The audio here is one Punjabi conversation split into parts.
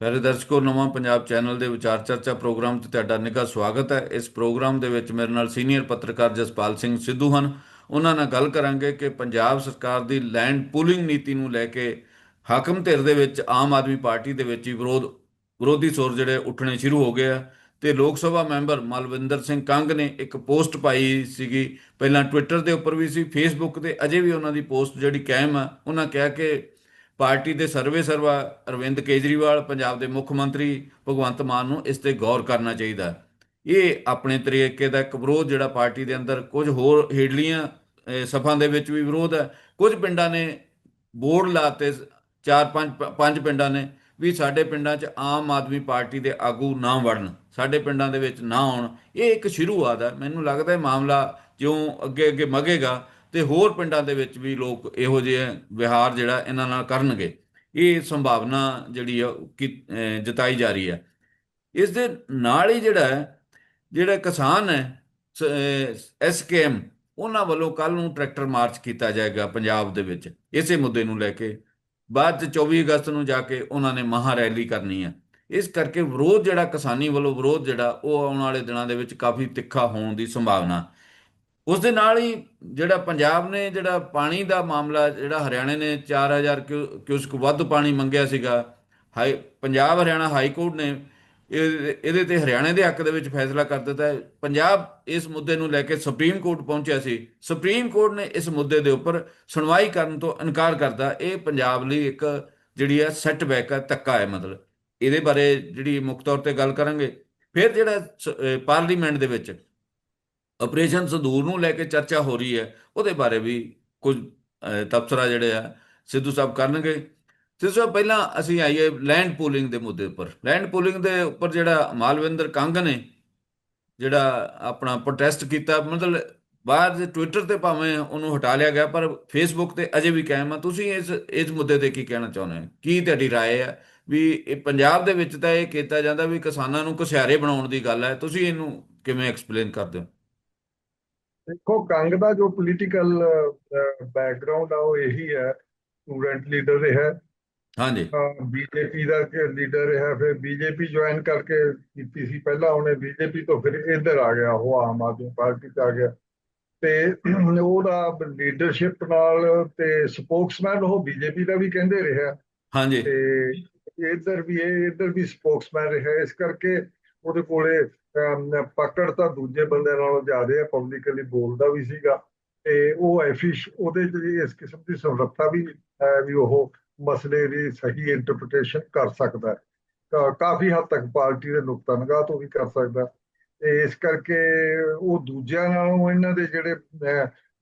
ਪਿਆਰੇ ਦਰਸ਼ਕੋ, ਨਵਾਂ ਪੰਜਾਬ ਚੈਨਲ ਦੇ ਵਿਚਾਰ ਚਰਚਾ ਪ੍ਰੋਗਰਾਮ ਤੇ ਤੁਹਾਡਾ ਨਿੱਘਾ ਸਵਾਗਤ ਹੈ। ਇਸ ਪ੍ਰੋਗਰਾਮ ਦੇ ਵਿੱਚ ਮੇਰੇ ਨਾਲ ਸੀਨੀਅਰ ਪੱਤਰਕਾਰ ਜਸਪਾਲ ਸਿੰਘ ਸਿੱਧੂ ਹਨ। ਉਹਨਾਂ ਨਾਲ ਗੱਲ ਕਰਾਂਗੇ ਕਿ ਪੰਜਾਬ ਸਰਕਾਰ ਦੀ ਲੈਂਡ ਪੂਲਿੰਗ ਨੀਤੀ ਨੂੰ ਲੈ ਕੇ ਹਾਕਮ ਧਿਰ ਦੇ ਵਿੱਚ ਆਮ ਆਦਮੀ ਪਾਰਟੀ ਦੇ ਵਿੱਚ ਹੀ ਵਿਰੋਧ, ਵਿਰੋਧੀ ਸੁਰ ਜਿਹੜੇ ਉੱਠਣੇ ਸ਼ੁਰੂ ਹੋ ਗਏ ਆ ਤੇ ਲੋਕ ਸਭਾ ਮੈਂਬਰ ਮਲਵਿੰਦਰ ਸਿੰਘ ਕੰਗ ਨੇ ਇੱਕ ਪੋਸਟ ਪਾਈ ਸੀਗੀ। ਪਹਿਲਾਂ ਟਵਿੱਟਰ ਦੇ ਉੱਪਰ ਵੀ ਸੀ ਫੇਸਬੁੱਕ ਤੇ ਅਜੇ ਵੀ ਉਹਨਾਂ ਦੀ ਪੋਸਟ ਜਿਹੜੀ ਕਾਇਮ ਆ, ਉਹਨਾਂ ਕਿਹਾ ਕਿ ਪਾਰਟੀ ਦੇ ਸਰਵੇ ਸਰਵਾ ਅਰਵਿੰਦ ਕੇਜਰੀਵਾਲ, ਪੰਜਾਬ ਦੇ ਮੁੱਖ ਮੰਤਰੀ ਭਗਵੰਤ ਮਾਨ ਨੂੰ ਇਸ ਤੇ ਗੌਰ ਕਰਨਾ ਚਾਹੀਦਾ। ਇਹ ਆਪਣੇ ਤਰੀਕੇ ਦਾ ਇੱਕ ਵਿਰੋਧ ਜਿਹੜਾ ਪਾਰਟੀ ਦੇ ਅੰਦਰ ਕੁਝ ਹੋਰ ਹੇਡਲੀਆਂ ਸਫ਼ਾਂ ਦੇ ਵਿੱਚ ਵੀ ਵਿਰੋਧ ਹੈ। ਕੁਝ ਪਿੰਡਾਂ ਨੇ ਬੋਰਡ ਲਾਤੇ ਚਾਰ ਪੰਜ ਪੰਜ ਪਿੰਡਾਂ ਨੇ ਵੀ ਸਾਡੇ ਪਿੰਡਾਂ 'ਚ ਆਮ ਆਦਮੀ ਪਾਰਟੀ ਦੇ ਆਗੂ ਨਾ ਵੜਨ, ਸਾਡੇ ਪਿੰਡਾਂ ਦੇ ਵਿੱਚ ਨਾ ਆਉਣ। ਇਹ ਇੱਕ ਸ਼ੁਰੂਆਤ ਹੈ। ਮੈਨੂੰ ਲੱਗਦਾ ਇਹ ਮਾਮਲਾ ਜਿਉਂ ਅੱਗੇ ਅੱਗੇ ਮਗੇਗਾ ਤੇ ਹੋਰ ਪਿੰਡਾਂ ਦੇ ਵਿੱਚ ਵੀ ਲੋਕ ਇਹੋ ਜਿਹੇ ਵਿਹਾਰ ਜਿਹੜਾ ਇਹਨਾਂ ਨਾਲ ਕਰਨਗੇ। ਇਹ ਸੰਭਾਵਨਾ ਜਿਹੜੀ ਆ ਉਹ ਜਤਾਈ ਜਾ ਰਹੀ ਹੈ ਇਸ ਦੇ ਨਾਲ ਹੀ ਜਿਹੜਾ ਜਿਹੜਾ ਕਿਸਾਨ ਹੈ ਐਸਕੇਐਮ ਉਹਨਾਂ ਵੱਲੋਂ ਕੱਲ ਨੂੰ ਟਰੈਕਟਰ ਮਾਰਚ ਕੀਤਾ ਜਾਏਗਾ ਪੰਜਾਬ ਦੇ ਵਿੱਚ। ਇਸੇ ਮੁੱਦੇ ਨੂੰ ਲੈ ਕੇ ਬਾਅਦ ਚ 24 ਅਗਸਤ ਨੂੰ ਜਾ ਕੇ ਉਹਨਾਂ ਨੇ ਮਹਾ ਰੈਲੀ ਕਰਨੀ ਹੈ ਇਸ ਕਰਕੇ ਵਿਰੋਧ ਜਿਹੜਾ ਕਿਸਾਨੀ ਵੱਲੋਂ ਵਿਰੋਧ ਜਿਹੜਾ ਉਹ ਆਉਣ ਵਾਲੇ ਦਿਨਾਂ ਦੇ ਵਿੱਚ ਕਾਫੀ ਤਿੱਖਾ ਹੋਣ ਦੀ ਸੰਭਾਵਨਾ ਉਸ ਦੇ ਨਾਲ ਹੀ ਜਿਹੜਾ ਪੰਜਾਬ ਨੇ ਜਿਹੜਾ ਪਾਣੀ ਦਾ ਮਾਮਲਾ ਜਿਹੜਾ ਹਰਿਆਣੇ ਨੇ 4000 ਕਿਊ- ਕਿਊਸਕ ਵੱਧ ਪਾਣੀ ਮੰਗਿਆ ਸੀਗਾ, high, Punjab, Haryana high court ਨੇ ਇਹ- ਇਹਦੇ ਤੇ ਹਰਿਆਣੇ ਦੇ ਹੱਕ ਦੇ ਵਿੱਚ ਫੈਸਲਾ ਕਰ ਦਿੱਤਾ ਹੈ। ਪੰਜਾਬ ਇਸ ਮੁੱਦੇ ਨੂੰ ਲੈ ਕੇ ਸੁਪਰੀਮ ਕੋਰਟ ਪਹੁੰਚਿਆ ਸੀ। ਸੁਪਰੀਮ ਕੋਰਟ ਨੇ ਇਸ ਮੁੱਦੇ ਦੇ ਉੱਪਰ ਸੁਣਵਾਈ ਕਰਨ ਤੋਂ ਇਨਕਾਰ ਕਰਦਾ ਇਹ ਪੰਜਾਬ ਲਈ ਇੱਕ ਜਿਹੜੀ ਹੈ ਸੈਟਬੈਕ ਹੈ, ਧੱਕਾ ਹੈ ਮਤਲਬ। ਇਹਦੇ ਬਾਰੇ ਜਿਹੜੀ ਮੁੱਖ ਤੌਰ ਤੇ ਗੱਲ ਕਰਾਂਗੇ। ਫਿਰ ਜਿਹੜਾ ਪਾਰਲੀਮੈਂਟ ਦੇ ਵਿੱਚ ਆਪਰੇਸ਼ਨ ਸੰਦੂਰ ਨੂੰ ਲੈ ਕੇ ਚਰਚਾ ਹੋ ਰਹੀ ਹੈ ਉਹਦੇ ਬਾਰੇ ਵੀ ਕੁਝ ਅਹ, ਤਬਸਰਾ ਜਿਹੜੇ ਆ ਸਿੱਧੂ ਸਾਹਿਬ ਕਰਨਗੇ ਸਿੱਧੂ ਸਾਹਿਬ ਪਹਿਲਾਂ ਅਸੀਂ ਆਈਏ ਲੈਂਡ ਪੂਲਿੰਗ ਦੇ ਮੁੱਦੇ ਉੱਪਰ ਲੈਂਡ ਪੂਲਿੰਗ ਦੇ ਉੱਪਰ ਜਿਹੜਾ ਮਾਲਵਿੰਦਰ ਕੰਗ ਨੇ ਜਿਹੜਾ ਆਪਣਾ ਪ੍ਰੋਟੈਸਟ ਕੀਤਾ ਮਤਲਬ ਬਾਹਰ ਦੇ ਟਵਿੱਟਰ ਤੇ ਭਾਵੇਂ ਉਹਨੂੰ ਹਟਾ ਲਿਆ ਗਿਆ ਪਰ ਫੇਸਬੁੱਕ ਤੇ ਅਜੇ ਵੀ ਕਾਇਮ ਆ ਤੁਸੀਂ ਇਸ ਇਸ ਮੁੱਦੇ ਤੇ ਕੀ ਕਹਿਣਾ ਚਾਹੁੰਦੇ ਹੋ ਕੀ ਤੁਹਾਡੀ رائے ਹੈ ਵੀ ਇਹ ਪੰਜਾਬ ਦੇ ਵਿੱਚ ਤਾਂ ਇਹ ਕੀਤਾ ਜਾਂਦਾ ਵੀ ਕਿਸਾਨਾਂ ਨੂੰ ਕੁਸ਼ਿਆਰੇ ਬਣਾਉਣ ਦੀ ਗੱਲ ਹੈ ਤੁਸੀਂ ਇਹਨੂੰ ਕਿਵੇਂ ਐਕਸਪਲੇਨ ਕਰਦੇ ਹੋ ਦੇਖੋ ਕੰਗ ਦਾ ਜੋ ਪੋਲੀਟੀਕਲ ਬੈਕਗ੍ਰਾਉਂਡ ਆ ਉਹ ਇਹੀ ਹੈ। ਸਟੂਡੈਂਟ ਲੀਡਰ ਰਿਹਾ। ਹਾਂਜੀ। ਬੀਜੇਪੀ ਦਾ ਲੀਡਰ ਰਿਹਾ ਫਿਰ ਬੀਜੇਪੀ ਜੁਆਇਨ ਕਰਕੇ ਕੀਤੀ ਸੀ ਪਹਿਲਾਂ। ਉਹਨੇ ਬੀਜੇਪੀ ਤੋਂ ਫਿਰ ਇੱਧਰ ਆ ਗਿਆ ਉਹ ਆਮ ਆਦਮੀ ਪਾਰਟੀ ਚ ਆ ਗਿਆ। ਤੇ ਉਹਦਾ ਲੀਡਰਸ਼ਿਪ ਨਾਲ ਤੇ ਸਪੋਕਸਮੈਨ ਉਹ ਬੀਜੇਪੀ ਦਾ ਵੀ ਕਹਿੰਦੇ ਰਿਹਾ। ਹਾਂਜੀ। ਤੇ ਇੱਧਰ ਵੀ ਇਹ ਇੱਧਰ ਵੀ ਸਪੋਕਸਮੈਨ ਰਿਹਾ। ਇਸ ਕਰਕੇ ਉਹਦੇ ਕੋਲੇ ਪਕੜ ਤਾਂ ਦੂਜੇ ਬੰਦੇ ਨਾਲੋਂ ਜ਼ਿਆਦਾ ਹੈ ਪਬਲਿਕਲੀ ਬੋਲਦਾ ਵੀ ਸੀਗਾ। ਤੇ ਉਹ ਐਫੀਸ਼ ਉਹਦੇ ਚ ਇਸ ਕਿਸਮ ਦੀ ਸਮਰੱਥਾ ਵੀ ਵੀ ਉਹ ਮਸਲੇ ਦੀ ਸਹੀ ਇੰਟਰਪ੍ਰੀਟੇਸ਼ਨ ਕਰ ਸਕਦਾ ਹੈ। ਕਾਫੀ ਹੱਦ ਤੱਕ ਪਾਰਟੀ ਦੇ ਨੁਕਤਾ ਨਿਗਾਹ ਤੋਂ ਵੀ ਕਰ ਸਕਦਾ ਤੇ ਇਸ ਕਰਕੇ ਉਹ ਦੂਜਿਆਂ ਨਾਲੋਂ ਇਹਨਾਂ ਦੇ ਜਿਹੜੇ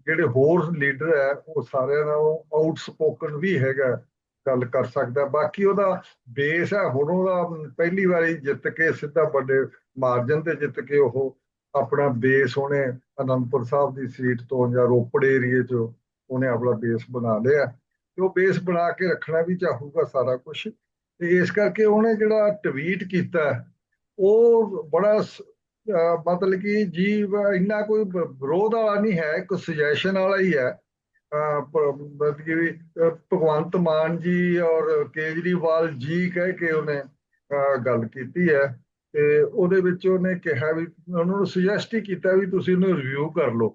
ਜਿਹੜੇ ਹੋਰ ਲੀਡਰ ਹੈ, ਉਹ ਸਾਰਿਆਂ ਨਾਲੋਂ ਆਊਟਸਪੋਕਨ ਵੀ ਹੈਗਾ ਗੱਲ ਕਰ ਸਕਦਾ ਬਾਕੀ ਉਹਦਾ ਬੇਸ ਹੈ, ਹੁਣ ਉਹਦਾ ਪਹਿਲੀ ਵਾਰੀ ਜਿੱਤ ਕੇ ਸਿੱਧਾ ਵੱਡੇ ਮਾਰਜਨ ਤੇ ਜਿੱਤ ਕੇ ਉਹ ਆਪਣਾ ਬੇਸ ਉਹਨੇ ਅਨੰਦਪੁਰ ਸਾਹਿਬ ਦੀ ਸੀਟ ਤੋਂ ਜਾਂ ਰੋਪੜ ਏਰੀਏ 'ਚ ਉਹਨੇ ਆਪਣਾ ਬੇਸ ਬਣਾ ਲਿਆ। ਤੇ ਉਹ ਬੇਸ ਬਣਾ ਕੇ ਰੱਖਣਾ ਵੀ ਚਾਹੂਗਾ ਸਾਰਾ ਕੁਝ ਤੇ ਇਸ ਕਰਕੇ ਉਹਨੇ ਜਿਹੜਾ ਟਵੀਟ ਕੀਤਾ, ਉਹ ਬੜਾ ਮਤਲਬ ਕਿ ਜੀ ਇੰਨਾ ਕੋਈ ਵਿਰੋਧ ਵਾਲਾ ਨਹੀਂ ਹੈ, ਇੱਕ ਸੁਜੈਸ਼ਨ ਵਾਲਾ ਹੀ ਹੈ। ਅਹ ਮਤਲਬ ਕਿ ਭਗਵੰਤ ਮਾਨ ਜੀ ਔਰ ਕੇਜਰੀਵਾਲ ਜੀ ਕਹਿ ਕੇ ਉਹਨੇ, ਅਹ ਗੱਲ ਕੀਤੀ ਹੈ। ਤੇ ਉਹਦੇ ਵਿੱਚ ਉਹਨੇ ਕਿਹਾ ਵੀ, ਉਹਨਾਂ ਨੂੰ ਸੁਜੈਸਟ ਹੀ ਕੀਤਾ ਵੀ ਤੁਸੀਂ ਇਹਨੂੰ ਰਿਵਿਊ ਕਰ ਲਓ।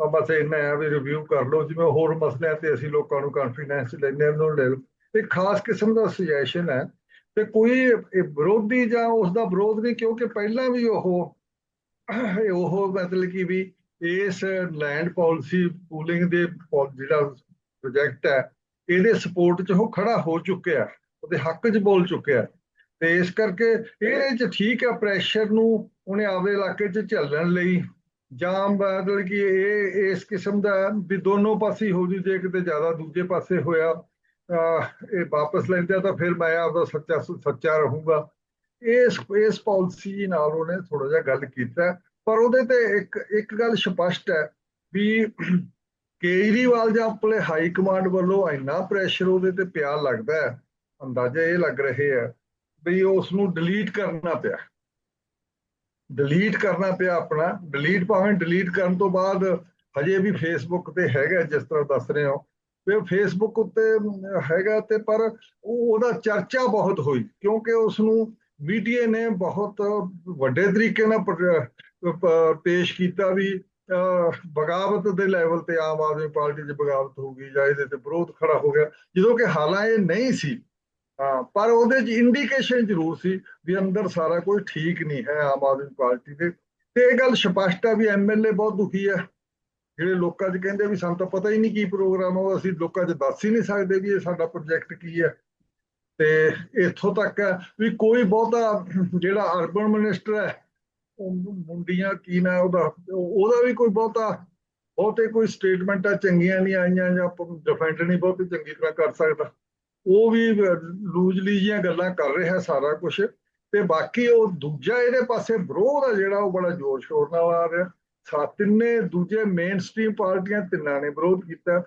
ਤਾਂ ਬਸ ਇੰਨਾ ਹੈ ਵੀ ਰਿਵਿਊ ਕਰ ਲਓ, ਜਿਵੇਂ ਹੋਰ ਮਸਲਿਆਂ ਤੇ ਅਸੀਂ ਲੋਕਾਂ ਨੂੰ ਕੌਨਫੀਡੈਂਸ ਲੈਂਦੇ ਹਾਂ, ਉਹਨੂੰ ਲੈ ਲਓ। ਇਹ ਖਾਸ ਕਿਸਮ ਦਾ ਸੁਜੈਸ਼ਨ ਹੈ ਤੇ ਕੋਈ ਵਿਰੋਧੀ ਜਾਂ ਉਸ ਦਾ ਵਿਰੋਧ ਨਹੀਂ, ਕਿਉਂਕਿ ਪਹਿਲਾਂ ਵੀ ਉਹ ਉਹ ਮਤਲਬ ਕਿ ਵੀ ਇਸ ਲੈਂਡ ਪਾਲਿਸੀ ਪੂਲਿੰਗ ਦੇ ਜਿਹੜਾ ਪ੍ਰੋਜੈਕਟ ਹੈ, ਇਹਦੇ ਸਪੋਰਟ 'ਚ ਉਹ ਖੜਾ ਹੋ ਚੁੱਕਿਆ ਉਹਦੇ ਹੱਕ 'ਚ ਬੋਲ ਚੁੱਕਿਆ ਤੇ ਇਸ ਕਰਕੇ ਇਹਦੇ 'ਚ ਠੀਕ ਹੈ ਪ੍ਰੈਸ਼ਰ ਨੂੰ ਉਹਨੇ ਆਪਦੇ ਇਲਾਕੇ 'ਚ ਝੱਲਣ ਲਈ। ਜਾਂ ਮਤਲਬ ਕਿ ਇਹ ਇਸ ਕਿਸਮ ਦਾ ਵੀ ਦੋਨੋਂ ਪਾਸੇ ਹੋ ਜੂ, ਜੇ ਕਿਤੇ ਜ਼ਿਆਦਾ ਦੂਜੇ ਪਾਸੇ ਹੋਇਆ, ਅਹ ਇਹ ਵਾਪਸ ਲੈਂਦੇ ਆ ਤਾਂ ਫਿਰ ਮੈਂ ਆਪਦਾ ਸੱਚਾ ਸੱਚਾ ਰਹੂੰਗਾ। ਇਸ ਇਸ ਪਾਲਿਸੀ ਨਾਲ ਉਹਨੇ ਥੋੜਾ ਜਿਹਾ ਗੱਲ ਕੀਤਾ। ਪਰ ਉਹਦੇ ਤੇ ਇੱਕ ਇੱਕ ਗੱਲ ਸਪਸ਼ਟ ਹੈ ਵੀ ਕੇਜਰੀਵਾਲ ਜਾਂ ਆਪਣੇ ਹਾਈ ਕਮਾਂਡ ਵੱਲੋਂ ਇੰਨਾ ਪ੍ਰੈਸ਼ਰ ਉਹਦੇ ਤੇ ਪਿਆ ਲੱਗਦਾ ਹੈ, ਅੰਦਾਜ਼ਾ ਇਹ ਲੱਗ ਰਹੇ ਹੈ ਵੀ ਉਸ ਨੂੰ ਡਿਲੀਟ ਕਰਨਾ ਪਿਆ। ਡਿਲੀਟ ਕਰਨਾ ਪਿਆ ਆਪਣਾ। ਡਿਲੀਟ ਭਾਵੇਂ ਡਿਲੀਟ ਕਰਨ ਤੋਂ ਬਾਅਦ ਹਜੇ ਵੀ ਫੇਸਬੁੱਕ ਤੇ ਹੈਗਾ ਜਿਸ ਤਰ੍ਹਾਂ ਦੱਸ ਰਹੇ ਹੋ। ਵੀ ਫੇਸਬੁੱਕ ਉੱਤੇ ਹੈਗਾ ਤੇ ਪਰ ਉਹ- ਉਹਦਾ ਚਰਚਾ ਬਹੁਤ ਹੋਈ ਕਿਉਂਕਿ ਉਸ ਨੂੰ ਮੀਡੀਆ ਨੇ ਬਹੁਤ ਵੱਡੇ ਤਰੀਕੇ ਨਾਲ ਪੇਸ਼ ਕੀਤਾ ਵੀ ਅਹ, ਬਗਾਵਤ ਦੇ ਲੈਵਲ ਤੇ ਆਮ ਆਦਮੀ ਪਾਰਟੀ 'ਚ ਬਗਾਵਤ ਹੋ ਗਈ ਜਾਂ ਇਹਦੇ ਤੇ ਵਿਰੋਧ ਖੜਾ ਹੋ ਗਿਆ। ਜਦੋਂ ਕਿ ਹਾਲਾਂ ਇਹ ਨਹੀਂ ਸੀ ਹਾਂ, ਪਰ ਉਹਦੇ 'ਚ ਇੰਡੀਕੇਸ਼ਨ ਜ਼ਰੂਰ ਸੀ ਵੀ ਅੰਦਰ ਸਾਰਾ ਕੁਝ ਠੀਕ ਨਹੀਂ ਹੈ ਆਮ ਆਦਮੀ ਪਾਰਟੀ ਦੇ। ਤੇ ਇਹ ਗੱਲ ਸਪਸ਼ਟ ਹੈ ਵੀ ਐਮਐਲਏ ਬਹੁਤ ਦੁਖੀ ਹੈ ਜਿਹੜੇ ਲੋਕਾਂ 'ਚ ਕਹਿੰਦੇ ਵੀ ਸਾਨੂੰ ਤਾਂ ਪਤਾ ਹੀ ਨਹੀਂ ਕੀ ਪ੍ਰੋਗਰਾਮ ਆ, ਉਹ ਅਸੀਂ ਲੋਕਾਂ 'ਚ ਦੱਸ ਹੀ ਨਹੀਂ ਸਕਦੇ ਵੀ ਇਹ ਸਾਡਾ ਪ੍ਰੋਜੈਕਟ ਕੀ ਹੈ ਤੇ ਇੱਥੋਂ ਤੱਕ ਹੈ ਵੀ ਕੋਈ ਬਹੁਤਾ ਜਿਹੜਾ ਅਰਬਨ ਮਿਨਿਸਟਰ ਹੈ ਉਹ ਮੁੰਡੀਆਂ ਕੀ ਨਾ ਉਹਦਾ ਉਹਦਾ ਵੀ ਕੋਈ ਬਹੁਤਾ, ਬਹੁਤੇ ਕੋਈ ਸਟੇਟਮੈਂਟਾਂ ਚੰਗੀਆਂ ਨਹੀਂ ਆਈਆਂ ਜਾਂ ਡਿਫੈਂਡ ਨਹੀਂ ਬਹੁਤੀ ਚੰਗੀ ਤਰ੍ਹਾਂ ਕਰ ਸਕਦਾ। ਉਹ ਵੀ ਲੂਜਲੀ ਜੀਆਂ ਗੱਲਾਂ ਕਰ ਰਿਹਾ ਸਾਰਾ ਕੁਝ ਤੇ ਬਾਕੀ ਉਹ ਦੂਜਾ ਇਹਦੇ ਪਾਸੇ ਵਿਰੋਧ ਆ ਜਿਹੜਾ ਉਹ ਬੜਾ ਜ਼ੋਰ ਸ਼ੋਰ ਨਾਲ ਆ ਰਿਹਾ। ਸਾ ਤਿੰਨੇ ਦੂਜੇ ਮੇਨ ਸਟ੍ਰੀਮ ਪਾਰਟੀਆਂ ਤਿੰਨਾਂ ਨੇ ਵਿਰੋਧ ਕੀਤਾ।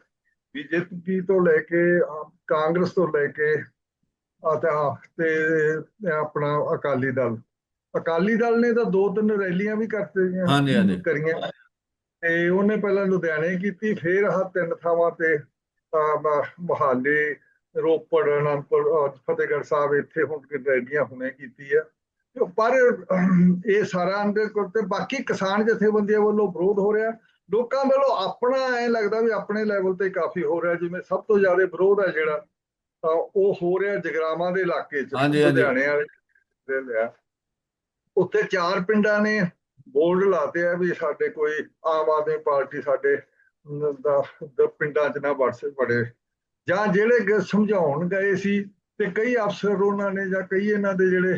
ਬੀਜੇਪੀ ਤੋਂ ਲੈ ਕੇ ਕਾਂਗਰਸ ਤੋਂ ਲੈ ਕੇ ਅਤੇ ਤੇ ਆਪਣਾ ਅਕਾਲੀ ਦਲ। ਅਕਾਲੀ ਦਲ ਨੇ ਤਾਂ ਦੋ ਤਿੰਨ ਰੈਲੀਆਂ ਵੀ ਕਰਤੀਆਂ ਹਾਂਜੀ, ਹਾਂਜੀ। ਕਰੀਆਂ। ਤੇ ਉਹਨੇ ਪਹਿਲਾਂ ਲੁਧਿਆਣੇ ਕੀਤੀ ਫਿਰ ਆਹ ਤਿੰਨ ਥਾਵਾਂ ਤੇ ਮੁਹਾਲੀ ਰੋਪੜ ਅਨੰਦਪੁਰ ਫਤਿਹਗੜ੍ਹ ਸਾਹਿਬ ਇੱਥੇ ਹੁਣ ਕਿ ਰੈਲੀਆਂ ਹੁਣੇ ਕੀਤੀ ਹੈ ਤੇ ਪਰ ਇਹ ਸਾਰਾ ਅੰਦਰ ਤੇ ਬਾਕੀ ਕਿਸਾਨ ਜਥੇਬੰਦੀਆਂ ਵੱਲੋਂ ਵਿਰੋਧ ਹੋ ਰਿਹਾ। ਲੋਕਾਂ ਵੱਲੋਂ ਆਪਣਾ ਐ ਲੱਗਦਾ ਵੀ ਆਪਣੇ ਲੈਵਲ ਤੇ ਕਾਫੀ ਹੋ ਰਿਹਾ ਜਿਵੇਂ ਸਭ ਤੋਂ ਜ਼ਿਆਦਾ ਵਿਰੋਧ ਹੈ ਜਿਹੜਾ ਤਾਂ ਉਹ ਹੋ ਰਿਹਾ ਜਗਰਾਵਾਂ ਦੇ ਇਲਾਕੇ 'ਚ। ਲੁਧਿਆਣੇ ਵਾਲੇ ਦੇ ਲਿਆ। ਉੱਥੇ ਚਾਰ ਪਿੰਡਾਂ ਨੇ ਬੋਰਡ ਲਾਤੇ ਆ ਵੀ ਸਾਡੇ ਕੋਈ ਆਮ ਆਦਮੀ ਪਾਰਟੀ ਸਾਡੇ ਦਾ ਪਿੰਡਾਂ 'ਚ ਨਾ ਵੜ ਸ ਵੜੇ। ਜਾਂ ਜਿਹੜੇ ਸਮਝਾਉਣ ਗਏ ਸੀ ਤੇ ਕਈ ਅਫਸਰ ਉਹਨਾਂ ਨੇ ਜਾਂ ਕਈ ਇਹਨਾਂ ਦੇ ਜਿਹੜੇ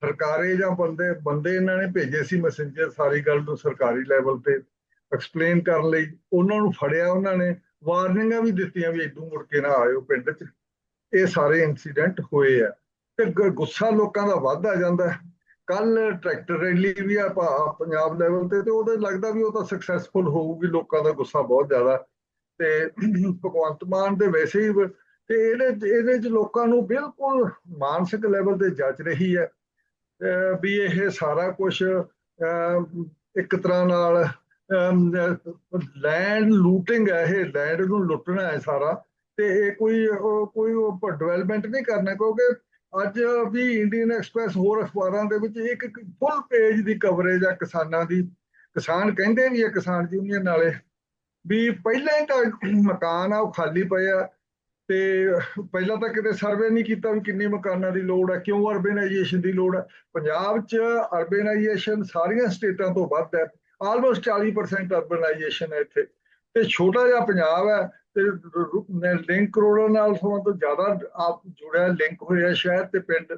ਸਰਕਾਰੇ ਜਾਂ ਬੰਦੇ ਬੰਦੇ ਇਹਨਾਂ ਨੇ ਭੇਜੇ ਸੀ ਮੈਸੇਂਜਰ ਸਾਰੀ ਗੱਲ ਨੂੰ ਸਰਕਾਰੀ ਲੈਵਲ ਤੇ ਐਕਸਪਲੇਨ ਕਰਨ ਲਈ। ਉਹਨਾਂ ਨੂੰ ਫੜਿਆ ਉਹਨਾਂ ਨੇ ਵਾਰਨਿੰਗਾਂ ਵੀ ਦਿੱਤੀਆਂ ਵੀ ਇਦੋਂ ਮੁੜ ਕੇ ਨਾ ਆਇਓ ਪਿੰਡ 'ਚ। ਇਹ ਸਾਰੇ ਇਨਸੀਡੈਂਟ ਹੋਏ ਆ। ਤੇ ਗੁੱਸਾ ਲੋਕਾਂ ਦਾ ਵੱਧਦਾ ਜਾਂਦਾ। ਕੱਲ ਟਰੈਕਟਰ ਰੈਲੀ ਵੀ ਆ, ਪਾ- ਪੰਜਾਬ ਲੈਵਲ ਤੇ ਤੇ ਉਹਦੇ ਲੱਗਦਾ ਵੀ ਉਹ ਤਾਂ ਸਕਸੈਸਫੁਲ ਹੋਊਗੀ, ਲੋਕਾਂ ਦਾ ਗੁੱਸਾ ਬਹੁਤ ਜ਼ਿਆਦਾ। ਤੇ ਭਗਵੰਤ ਮਾਨ ਦੇ ਵੈਸੇ ਹੀ ਤੇ ਇਹਦੇ ਇਹਦੇ ਚ ਲੋਕਾਂ ਨੂੰ ਬਿਲਕੁਲ ਮਾਨਸਿਕ ਲੈਵਲ ਤੇ ਜੱਜ ਰਹੀ ਹੈ। ਵੀ ਇਹ ਸਾਰਾ ਕੁਝ ਇੱਕ ਤਰ੍ਹਾਂ ਨਾਲ ਲੈਂਡ ਲੂਟਿੰਗ ਹੈ ਇਹ ਲੈਂਡ ਨੂੰ ਲੁੱਟਣਾ ਹੈ ਸਾਰਾ। ਤੇ ਇਹ ਕੋਈ ਕੋਈ ਡਿਵੈਲਪਮੈਂਟ ਨਹੀਂ ਕਰਨਾ ਕਿਉਂਕਿ ਅੱਜ ਵੀ ਇੰਡੀਅਨ ਐਕਸਪ੍ਰੈਸ ਹੋਰ ਅਖਬਾਰਾਂ ਦੇ ਵਿੱਚ ਇੱਕ ਫੁੱਲ ਪੇਜ ਦੀ ਕਵਰੇਜ ਆ ਕਿਸਾਨਾਂ ਦੀ। ਕਿਸਾਨ ਕਹਿੰਦੇ ਵੀ ਆ ਕਿਸਾਨ ਯੂਨੀਅਨ ਵਾਲੇ। ਵੀ ਪਹਿਲਾਂ ਹੀ ਤਾਂ ਮਕਾਨ ਆ, ਉਹ ਖਾਲੀ ਪਏ ਆ ਤੇ ਪਹਿਲਾਂ ਤਾਂ ਕਿਤੇ ਸਰਵੇ ਨਹੀਂ ਕੀਤਾ ਵੀ ਕਿੰਨੇ ਮਕਾਨਾਂ ਦੀ ਲੋੜ ਹੈ ਕਿਉਂ ਅਰਬਨਾਈਜੇਸ਼ਨ ਦੀ ਲੋੜ ਹੈ ਪੰਜਾਬ 'ਚ ਅਰਬਨਾਈਜੇਸ਼ਨ ਸਾਰੀਆਂ ਸਟੇਟਾਂ ਤੋਂ ਵੱਧ ਹੈ ਆਲਮੋਸਟ 40% ਅਰਬਨਾਈਜੇਸ਼ਨ ਹੈ ਇੱਥੇ ਤੇ ਛੋਟਾ ਜਿਹਾ ਪੰਜਾਬ ਹੈ ਤੇ ਲਿੰਕ ਰੋਡਾਂ ਨਾਲ ਸਮਾਂ ਤੋਂ ਜ਼ਿਆਦਾ ਆਪ ਜੁੜਿਆ ਲਿੰਕ ਹੋਇਆ ਸ਼ਹਿਰ ਤੇ ਪਿੰਡ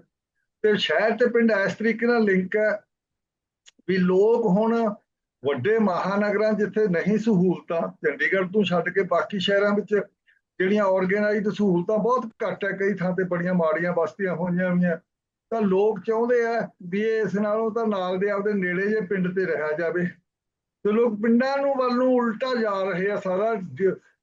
ਤੇ ਸ਼ਹਿਰ ਤੇ ਪਿੰਡ ਇਸ ਤਰੀਕੇ ਨਾਲ ਲਿੰਕ ਹੈ ਵੀ ਲੋਕ ਹੁਣ ਵੱਡੇ ਮਹਾਨਗਰਾਂ ਜਿੱਥੇ ਨਹੀਂ ਸਹੂਲਤਾਂ, ਚੰਡੀਗੜ੍ਹ ਤੋਂ ਛੱਡ ਕੇ ਬਾਕੀ ਸ਼ਹਿਰਾਂ ਵਿੱਚ ਜਿਹੜੀਆਂ ਆਰਗੇਨਾਈਜ਼ਡ ਸਹੂਲਤਾਂ ਬਹੁਤ ਘੱਟ ਹੈ, ਕਈ ਥਾਂ ਤੇ ਬੜੀਆਂ ਮਾੜੀਆਂ ਬਸਤੀਆਂ ਹੋਈਆਂ ਹੋਈਆਂ। ਤਾਂ ਲੋਕ ਚਾਹੁੰਦੇ ਆ ਵੀ ਇਸ ਨਾਲੋਂ ਤਾਂ ਨਾਲ ਦੇ ਆਪਦੇ ਨੇੜੇ ਜੇ ਪਿੰਡ ਤੇ ਰਹਿਆ ਜਾਵੇ। ਤੇ ਲੋਕ ਪਿੰਡਾਂ ਨੂੰ ਵੱਲ ਨੂੰ ਉਲਟਾ ਜਾ ਰਹੇ ਆ, ਸਾਰਾ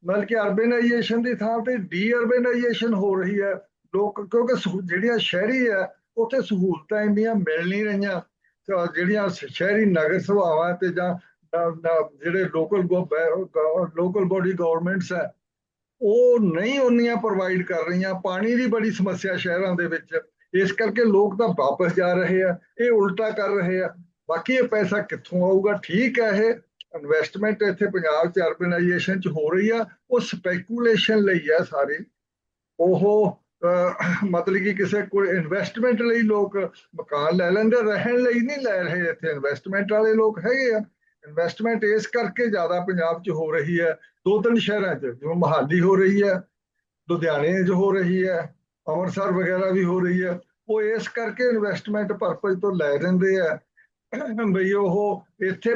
ਮਤਲਬ ਕਿ ਅਰਬਨਾਈਜੇਸ਼ਨ ਦੀ ਥਾਂ ਤੇ ਡੀ ਅਰਬਨਾਈਜੇਸ਼ਨ ਹੋ ਰਹੀ ਹੈ। ਲੋਕ, ਕਿਉਂਕਿ ਜਿਹੜੀਆਂ ਸ਼ਹਿਰੀ ਹੈ, ਉੱਥੇ ਸਹੂਲਤਾਂ ਇੰਨੀਆਂ ਮਿਲ ਨਹੀਂ ਰਹੀਆਂ। ਜਿਹੜੀਆਂ ਸ਼ਹਿਰੀ ਨਗਰ ਸਭਾਵਾਂ ਤੇ ਜਾਂ ਜਿਹੜੇ ਲੋਕਲ ਲੋਕਲ ਬੋਡੀ ਗਵਰਨਮੈਂਟਸ ਹੈ, ਉਹ ਨਹੀਂ ਉਨੀਆਂ ਪ੍ਰੋਵਾਈਡ ਕਰ ਰਹੀਆਂ। ਪਾਣੀ ਦੀ ਬੜੀ ਸਮੱਸਿਆ ਸ਼ਹਿਰਾਂ ਦੇ ਵਿੱਚ। ਇਸ ਕਰਕੇ ਲੋਕ ਤਾਂ ਵਾਪਸ ਜਾ ਰਹੇ ਆ, ਇਹ ਉਲਟਾ ਕਰ ਰਹੇ ਆ। ਬਾਕੀ ਇਹ ਪੈਸਾ ਕਿੱਥੋਂ ਆਊਗਾ? ਠੀਕ ਹੈ ਇਹ ਇਨਵੈਸਟਮੈਂਟ ਇੱਥੇ ਪੰਜਾਬ 'ਚ ਅਰਬਨਾਈਜੇਸ਼ਨ 'ਚ ਹੋ ਰਹੀ ਆ। ਉਹ ਸਪੈਕੂਲੇਸ਼ਨ ਲਈ ਆ ਸਾਰੀ। ਉਹ ਮਤਲਬ ਕਿ ਕਿਸੇ ਕੋਲ ਇਨਵੈਸਟਮੈਂਟ ਲਈ ਲੋਕ ਮਕਾਨ ਲੈ ਲੈਂਦੇ, ਰਹਿਣ ਲਈ ਨਹੀਂ ਲੈ ਰਹੇ ਇੱਥੇ। ਇਨਵੈਸਟਮੈਂਟ ਵਾਲੇ ਲੋਕ ਹੈਗੇ ਆ। ਇਨਵੈਸਟਮੈਂਟ ਇਸ ਕਰਕੇ ਜ਼ਿਆਦਾ ਪੰਜਾਬ 'ਚ ਹੋ ਰਹੀ ਹੈ। ਦੋ ਤਿੰਨ ਸ਼ਹਿਰਾਂ 'ਚ, ਜਿਵੇਂ ਮੋਹਾਲੀ ਹੋ ਰਹੀ ਹੈ, ਲੁਧਿਆਣੇ 'ਚ ਹੋ ਰਹੀ ਹੈ, ਅੰਮ੍ਰਿਤਸਰ ਵਗੈਰਾ ਵੀ ਹੋ ਰਹੀ ਹੈ। ਉਹ ਇਸ ਕਰਕੇ ਇਨਵੈਸਟਮੈਂਟ ਪਰਪਸ ਤੋਂ ਲੈ ਲੈਂਦੇ ਆ। ਬਈ ਉਹ ਇੱਥੇ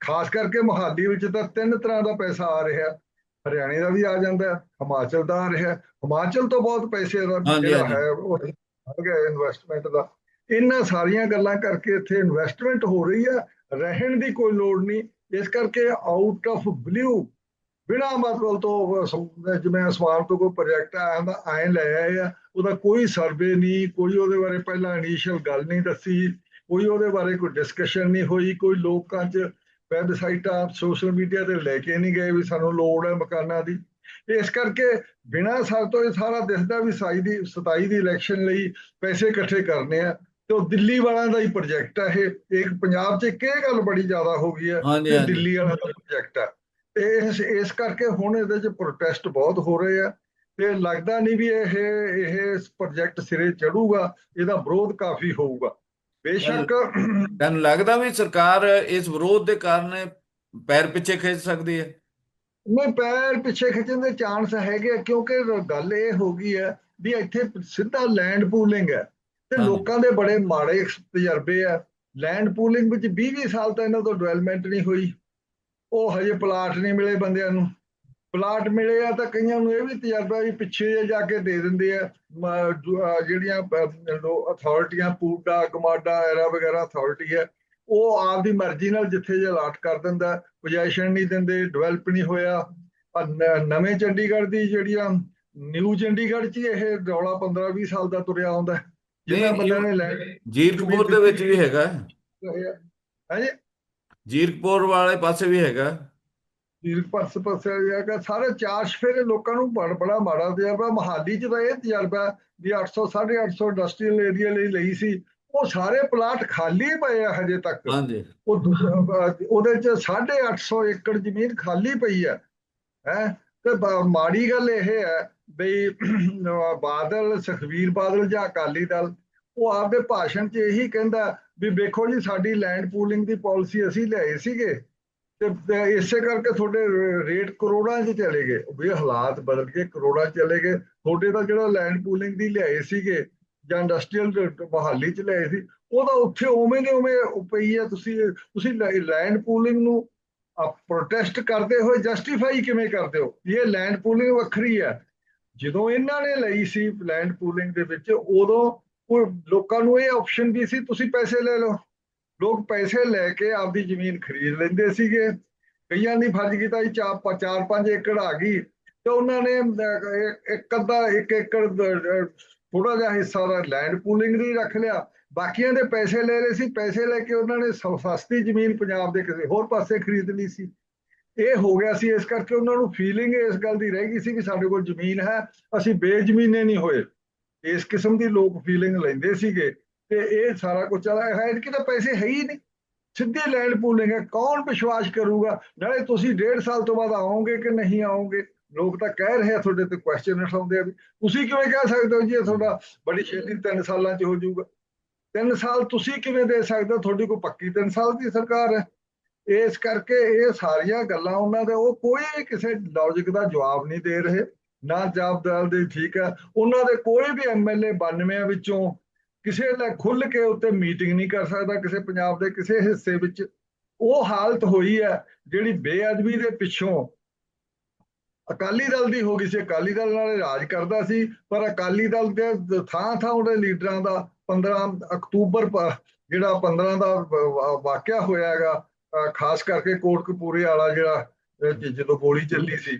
ਖਾਸ ਕਰਕੇ ਮੋਹਾਲੀ ਵਿੱਚ ਤਾਂ ਤਿੰਨ ਤਰ੍ਹਾਂ ਦਾ ਪੈਸਾ ਆ ਰਿਹਾ। ਹਰਿਆਣੇ ਦਾ ਵੀ ਆ ਜਾਂਦਾ ਹਿਮਾਚਲ ਦਾ ਆ ਰਿਹਾ ਹਿਮਾਚਲ ਤੋਂ ਬਹੁਤ ਪੈਸੇ ਦਾ ਜਿਹੜਾ। ਹੈ ਉਹ ਹੈਗਾ ਇਨਵੈਸਟਮੈਂਟ ਦਾ। ਇਹਨਾਂ ਸਾਰੀਆਂ ਗੱਲਾਂ ਕਰਕੇ ਇੱਥੇ ਇਨਵੈਸਟਮੈਂਟ ਹੋ ਰਹੀ ਹੈ ਰਹਿਣ ਦੀ ਕੋਈ ਲੋੜ ਨਹੀਂ। ਇਸ ਕਰਕੇ ਆਊਟ ਆਫ ਬਲੂ ਬਿਨਾਂ ਮਤਲਬ ਤੋਂ ਜਿਵੇਂ ਅਸਮਾਨ ਤੋਂ ਕੋਈ ਪ੍ਰੋਜੈਕਟ ਆਇਆ ਤਾਂ ਐਂ ਲੈ ਆਏ ਆ। ਉਹਦਾ ਕੋਈ ਸਰਵੇ ਨਹੀਂ ਕੋਈ ਉਹਦੇ ਬਾਰੇ ਪਹਿਲਾਂ ਇਨੀਸ਼ੀਅਲ ਗੱਲ ਨਹੀਂ ਦੱਸੀ। ਕੋਈ ਉਹਦੇ ਬਾਰੇ ਕੋਈ ਡਿਸਕਸ਼ਨ ਨਹੀਂ ਹੋਈ ਕੋਈ ਲੋਕਾਂ 'ਚ ਵੈਬਸਾਈਟਾਂ ਸੋਸ਼ਲ ਮੀਡੀਆ ਤੇ ਲੈ ਕੇ ਨਹੀਂ ਗਏ ਵੀ ਸਾਨੂੰ ਲੋੜ ਹੈ ਮਕਾਨਾਂ ਦੀ। ਇਸ ਕਰਕੇ ਬਿਨਾਂ ਸਰ ਤੋਂ ਇਹ ਸਾਰਾ ਦਿਸਦਾ ਵੀ ਸਾਈ ਦੀ 27 ਦੀ ਇਲੈਕਸ਼ਨ ਲਈ ਪੈਸੇ ਇਕੱਠੇ ਕਰਨੇ ਆ ਤੇ ਉਹ ਦਿੱਲੀ ਵਾਲਿਆਂ ਦਾ ਹੀ ਪ੍ਰੋਜੈਕਟ ਹੈ ਇਹ। ਇੱਕ ਪੰਜਾਬ 'ਚ ਇੱਕ ਇਹ ਗੱਲ ਬੜੀ ਜ਼ਿਆਦਾ ਹੋ ਗਈ ਹੈ ਹਾਂਜੀ ਦਿੱਲੀ ਵਾਲਾ ਦਾ ਪ੍ਰੋਜੈਕਟ ਹੈ ਤੇ ਇਸ ਇਸ ਕਰਕੇ ਹੁਣ ਇਹਦੇ 'ਚ ਪ੍ਰੋਟੈਸਟ ਬਹੁਤ ਹੋ ਰਹੇ ਆ। ਤੇ ਲੱਗਦਾ ਨਹੀਂ ਵੀ ਇਹ ਇਹ ਪ੍ਰੋਜੈਕਟ ਸਿਰੇ ਚੜੂਗਾ ਇਹਦਾ ਵਿਰੋਧ ਕਾਫੀ ਹੋਊਗਾ। ਬੇਸ਼ੱਕ। ਤੁਹਾਨੂੰ ਲੱਗਦਾ ਵੀ ਸਰਕਾਰ ਇਸ ਵਿਰੋਧ ਦੇ ਕਾਰਨ ਪੈਰ ਪਿੱਛੇ ਖਿੱਚ ਸਕਦੀ ਹੈ। ਨਹੀਂ ਪੈਰ ਪਿੱਛੇ ਖਿੱਚਣ ਦੇ ਚਾਂਸ ਹੈਗੇ ਕਿਉਂਕਿ ਗੱਲ ਇਹ ਹੋ ਗਈ ਹੈ ਵੀ ਇੱਥੇ ਸਿੱਧਾ ਲੈਂਡ ਪੂਲਿੰਗ ਹੈ ਤੇ। ਲੋਕਾਂ ਦੇ ਬੜੇ ਮਾੜੇ ਤਜਰਬੇ ਆ। ਲੈਂਡ ਪੂਲਿੰਗ ਵਿੱਚ 20-20 ਸਾਲ ਤਾਂ ਇਹਨਾਂ ਤੋਂ ਡਿਵੈਲਪਮੈਂਟ ਨਹੀਂ ਹੋਈ। ਉਹ ਹਜੇ ਪਲਾਟ ਨਹੀਂ ਮਿਲੇ ਬੰਦਿਆਂ ਨੂੰ। ਪਲਾਟ ਮਿਲੇ ਆ ਤਾਂ ਕਈਆਂ ਨੂੰ ਇਹ ਵੀ ਤਜਰਬਾ ਵੀ ਪਿੱਛੇ ਜਾ ਕੇ ਦੇ ਦਿੰਦੇ ਆ। ਜਿਹੜੀਆਂ ਅਥਾਰਟੀਆਂ ਪੂਡਾ ਗਮਾਡਾ ਐਰਾ ਵਗੈਰਾ ਅਥਾਰਟੀ ਹੈ ਉਹ ਆਪਦੀ ਮਰਜ਼ੀ ਨਾਲ ਜਿੱਥੇ ਜੇ ਅਲਾਟ ਕਰ ਦਿੰਦਾ। ਪੋਜੀਸ਼ਨ ਨਹੀਂ ਦਿੰਦੇ ਡਿਵੈਲਪ ਨਹੀਂ ਹੋਇਆ। ਨਵੇਂ ਚੰਡੀਗੜ੍ਹ ਦੀ ਜਿਹੜੀਆਂ ਨਿਊ ਚੰਡੀਗੜ੍ਹ 'ਚ ਇਹ ਰੌਲਾ 15 20 ਸਾਲ ਦਾ ਤੁਰਿਆ ਆਉਂਦਾ ਨਹੀਂ, ਬੰਦਿਆਂ ਨੇ ਲੈ ਜੀਰਕਪੁਰ ਦੇ ਵਿੱਚ ਵੀ ਹੈਗਾ। ਹਾਂਜੀ ਜੀਰਕਪੁਰ ਵਾਲੇ ਪਾਸੇ ਵੀ ਹੈਗਾ। ਤੀਰ ਪਰਸ ਪਰਸੇ ਹੈਗਾ। ਸਾਰੇ ਚਾਰ ਸਫੇਰੇ ਲੋਕਾਂ ਨੂੰ ਬੜ ਬੜਾ ਮਾੜਾ ਤਜਰਬਾ ਮਹਾਲੀ 'ਚ ਤਾਂ ਇਹ ਤਜਰਬਾ ਵੀ 800 850 ਇੰਡਸਟਰੀਅਲ ਏਰੀਆ ਲਈ ਲਈ ਸੀ। ਉਹ ਸਾਰੇ ਪਲਾਟ ਖਾਲੀ ਪਏ ਆ ਹਜੇ ਤੱਕ। ਹਾਂਜੀ। ਉਹ ਉਹਦੇ 'ਚ 850 ਏਕੜ ਜ਼ਮੀਨ ਖਾਲੀ ਪਈ ਹੈ। ਹੈ? ਤੇ ਮਾੜੀ ਗੱਲ ਇਹ ਹੈ ਬਈ ਬਾਦਲ ਸੁਖਬੀਰ ਬਾਦਲ ਜਾਂ ਅਕਾਲੀ ਦਲ ਉਹ ਆਪਦੇ ਭਾਸ਼ਣ 'ਚ ਇਹੀ ਕਹਿੰਦਾ ਵੀ ਵੇਖੋ ਜੀ ਸਾਡੀ ਲੈਂਡ ਪੂਲਿੰਗ ਦੀ ਪਾਲਿਸੀ ਅਸੀਂ ਲਿਆਏ ਸੀਗੇ। ਤੇ ਇਸੇ ਕਰਕੇ ਤੁਹਾਡੇ ਰੇਟ ਕਰੋੜਾਂ 'ਚ ਚਲੇ ਗਏ। ਵੀ ਹਾਲਾਤ ਬਦਲ ਕੇ ਕਰੋੜਾਂ ਚਲੇ ਗਏ। ਤੁਹਾਡੇ ਤਾਂ ਜਿਹੜਾ ਲੈਂਡ ਪੂਲਿੰਗ ਦੀ ਲਿਆਏ ਸੀਗੇ ਜਾਂ ਇੰਡਸਟਰੀਅਲ ਮਹਾਲੀ 'ਚ ਲਿਆਏ ਸੀ, ਉਹ ਤਾਂ ਉੱਥੇ ਉਵੇਂ ਦੇ ਉਵੇਂ ਪਈ ਹੈ ਤੁਸੀਂ ਤੁਸੀਂ ਲੈਂਡ ਪੂਲਿੰਗ ਨੂੰ ਪ੍ਰੋਟੈਸਟ ਕਰਦੇ ਹੋਏ ਜਸਟੀਫਾਈ ਕਿਵੇਂ ਕਰਦੇ ਹੋ? ਇਹ ਲੈਂਡ ਪੂਲਿੰਗ ਵੱਖਰੀ ਹੈ ਜਦੋਂ ਇਹਨਾਂ ਨੇ ਲਈ ਸੀ ਲੈਂਡ ਪੂਲਿੰਗ ਦੇ ਵਿੱਚ, ਉਦੋਂ ਲੋਕਾਂ ਨੂੰ ਇਹ ਆਪਸ਼ਨ ਵੀ ਸੀ, ਤੁਸੀਂ ਪੈਸੇ ਲੈ ਲਓ। ਲੋਕ ਪੈਸੇ ਲੈ ਕੇ ਆਪਦੀ ਜ਼ਮੀਨ ਖਰੀਦ ਲੈਂਦੇ ਸੀਗੇ। ਕਈਆਂ ਦੀ ਫਰਜ਼ ਕੀਤਾ ਜੀ ਚਾਰ ਪ- ਚਾਰ ਪੰਜ ਏਕੜ ਆ ਗਈ ਤੇ ਉਹਨਾਂ ਨੇ ਇੱਕ- ਅੱਧਾ, ਇੱਕ ਏਕੜ ਥੋੜਾ ਜਿਹਾ ਹਿੱਸਾ ਦਾ ਲੈਂਡ ਪੂਲਿੰਗ ਦੀ ਰੱਖ ਲਿਆ। ਬਾਕੀਆਂ ਦੇ ਪੈਸੇ ਲੈ ਲਏ ਸੀ। ਪੈਸੇ ਲੈ ਕੇ ਉਹਨਾਂ ਨੇ ਸ- ਸਸਤੀ ਜ਼ਮੀਨ ਪੰਜਾਬ ਦੇ ਕਿਸੇ ਹੋਰ ਪਾਸੇ ਖਰੀਦ ਲਈ ਸੀ। ਇਹ ਹੋ ਗਿਆ ਸੀ। ਇਸ ਕਰਕੇ ਉਹਨਾਂ ਨੂੰ ਫੀਲਿੰਗ ਇਸ ਗੱਲ ਦੀ ਰਹਿ ਗਈ ਸੀ ਕਿ ਸਾਡੇ ਕੋਲ ਜ਼ਮੀਨ ਹੈ। ਅਸੀਂ ਬੇਜ਼ਮੀਨੇ ਨਹੀਂ ਹੋਏ। ਇਸ ਕਿਸਮ ਦੀ ਲੋਕ ਫੀਲਿੰਗ ਲੈਂਦੇ ਸੀਗੇ। ਤੇ ਇਹ ਸਾਰਾ ਕੁਝ ਚੱਲ ਹੈ। ਕਿ ਤਾਂ ਪੈਸੇ ਹੈ ਹੀ ਨਹੀਂ। ਸਿੱਧੀ ਲੈਂਡ ਪੂਲਿੰਗ ਹੈ। ਕੌਣ ਵਿਸ਼ਵਾਸ ਕਰੂਗਾ? ਨਾਲੇ ਤੁਸੀਂ ਡੇਢ ਸਾਲ ਤੋਂ ਬਾਅਦ ਆਓਗੇ ਕਿ ਨਹੀਂ ਆਓਗੇ? ਲੋਕ ਤਾਂ ਕਹਿ ਰਹੇ ਆ ਤੁਹਾਡੇ ਤੇ ਕੁਐਸਚਨ ਉਠਾਉਂਦੇ ਆ ਵੀ ਤੁਸੀਂ ਕਿਵੇਂ ਕਹਿ ਸਕਦੇ ਹੋ ਜੀ ਇਹ ਤੁਹਾਡਾ ਬੜੀ ਛੇਤੀ 3 ਸਾਲਾਂ 'ਚ ਹੋ ਜਾਊਗਾ? 3 ਸਾਲ ਤੁਸੀਂ ਕਿਵੇਂ ਦੇ ਸਕਦੇ ਹੋ? ਤੁਹਾਡੀ ਕੋਈ ਪੱਕੀ 3 ਸਾਲ ਦੀ ਸਰਕਾਰ ਹੈ। ਇਸ ਕਰਕੇ ਇਹ ਸਾਰੀਆਂ ਗੱਲਾਂ ਉਹਨਾਂ ਦੇ, ਉਹ ਕੋਈ ਕਿਸੇ ਲੌਜੀਕ ਦਾ ਜਵਾਬ ਨਹੀਂ ਦੇ ਰਹੇ। ਨਾ ਜਵਾਬਦਾਰ ਦੇ ਠੀਕ ਹੈ ਉਹਨਾਂ ਦੇ ਕੋਈ ਵੀ ਐਮਐਲਏ 92 ਵਿੱਚੋਂ ਕਿਸੇ ਨੇ ਖੁੱਲ ਕੇ ਉੱਤੇ ਮੀਟਿੰਗ ਨਹੀਂ ਕਰ ਸਕਦਾ, ਕਿਸੇ ਪੰਜਾਬ ਦੇ ਕਿਸੇ ਹਿੱਸੇ ਵਿੱਚ। ਉਹ ਹਾਲਤ ਹੋਈ ਹੈ ਜਿਹੜੀ ਬੇਅਦਬੀ ਦੇ ਪਿੱਛੋਂ ਅਕਾਲੀ ਦਲ ਦੀ ਹੋ ਗਈ ਸੀ। ਅਕਾਲੀ ਦਲ ਨਾਲ ਰਾਜ ਕਰਦਾ ਸੀ, ਪਰ ਅਕਾਲੀ ਦਲ ਦੇ ਥਾਂ ਥਾਂ ਉਹਦੇ ਲੀਡਰਾਂ ਦਾ 15 ਅਕਤੂਬਰ ਜਿਹੜਾ 15 ਦਾ ਵਾਕਿਆ ਹੋਇਆ ਹੈਗਾ ਅਹ ਖਾਸ ਕਰਕੇ ਕੋਟਕਪੂਰੇ ਵਾਲਾ ਜਿਹੜਾ ਜਦੋਂ ਗੋਲੀ ਚੱਲੀ ਸੀ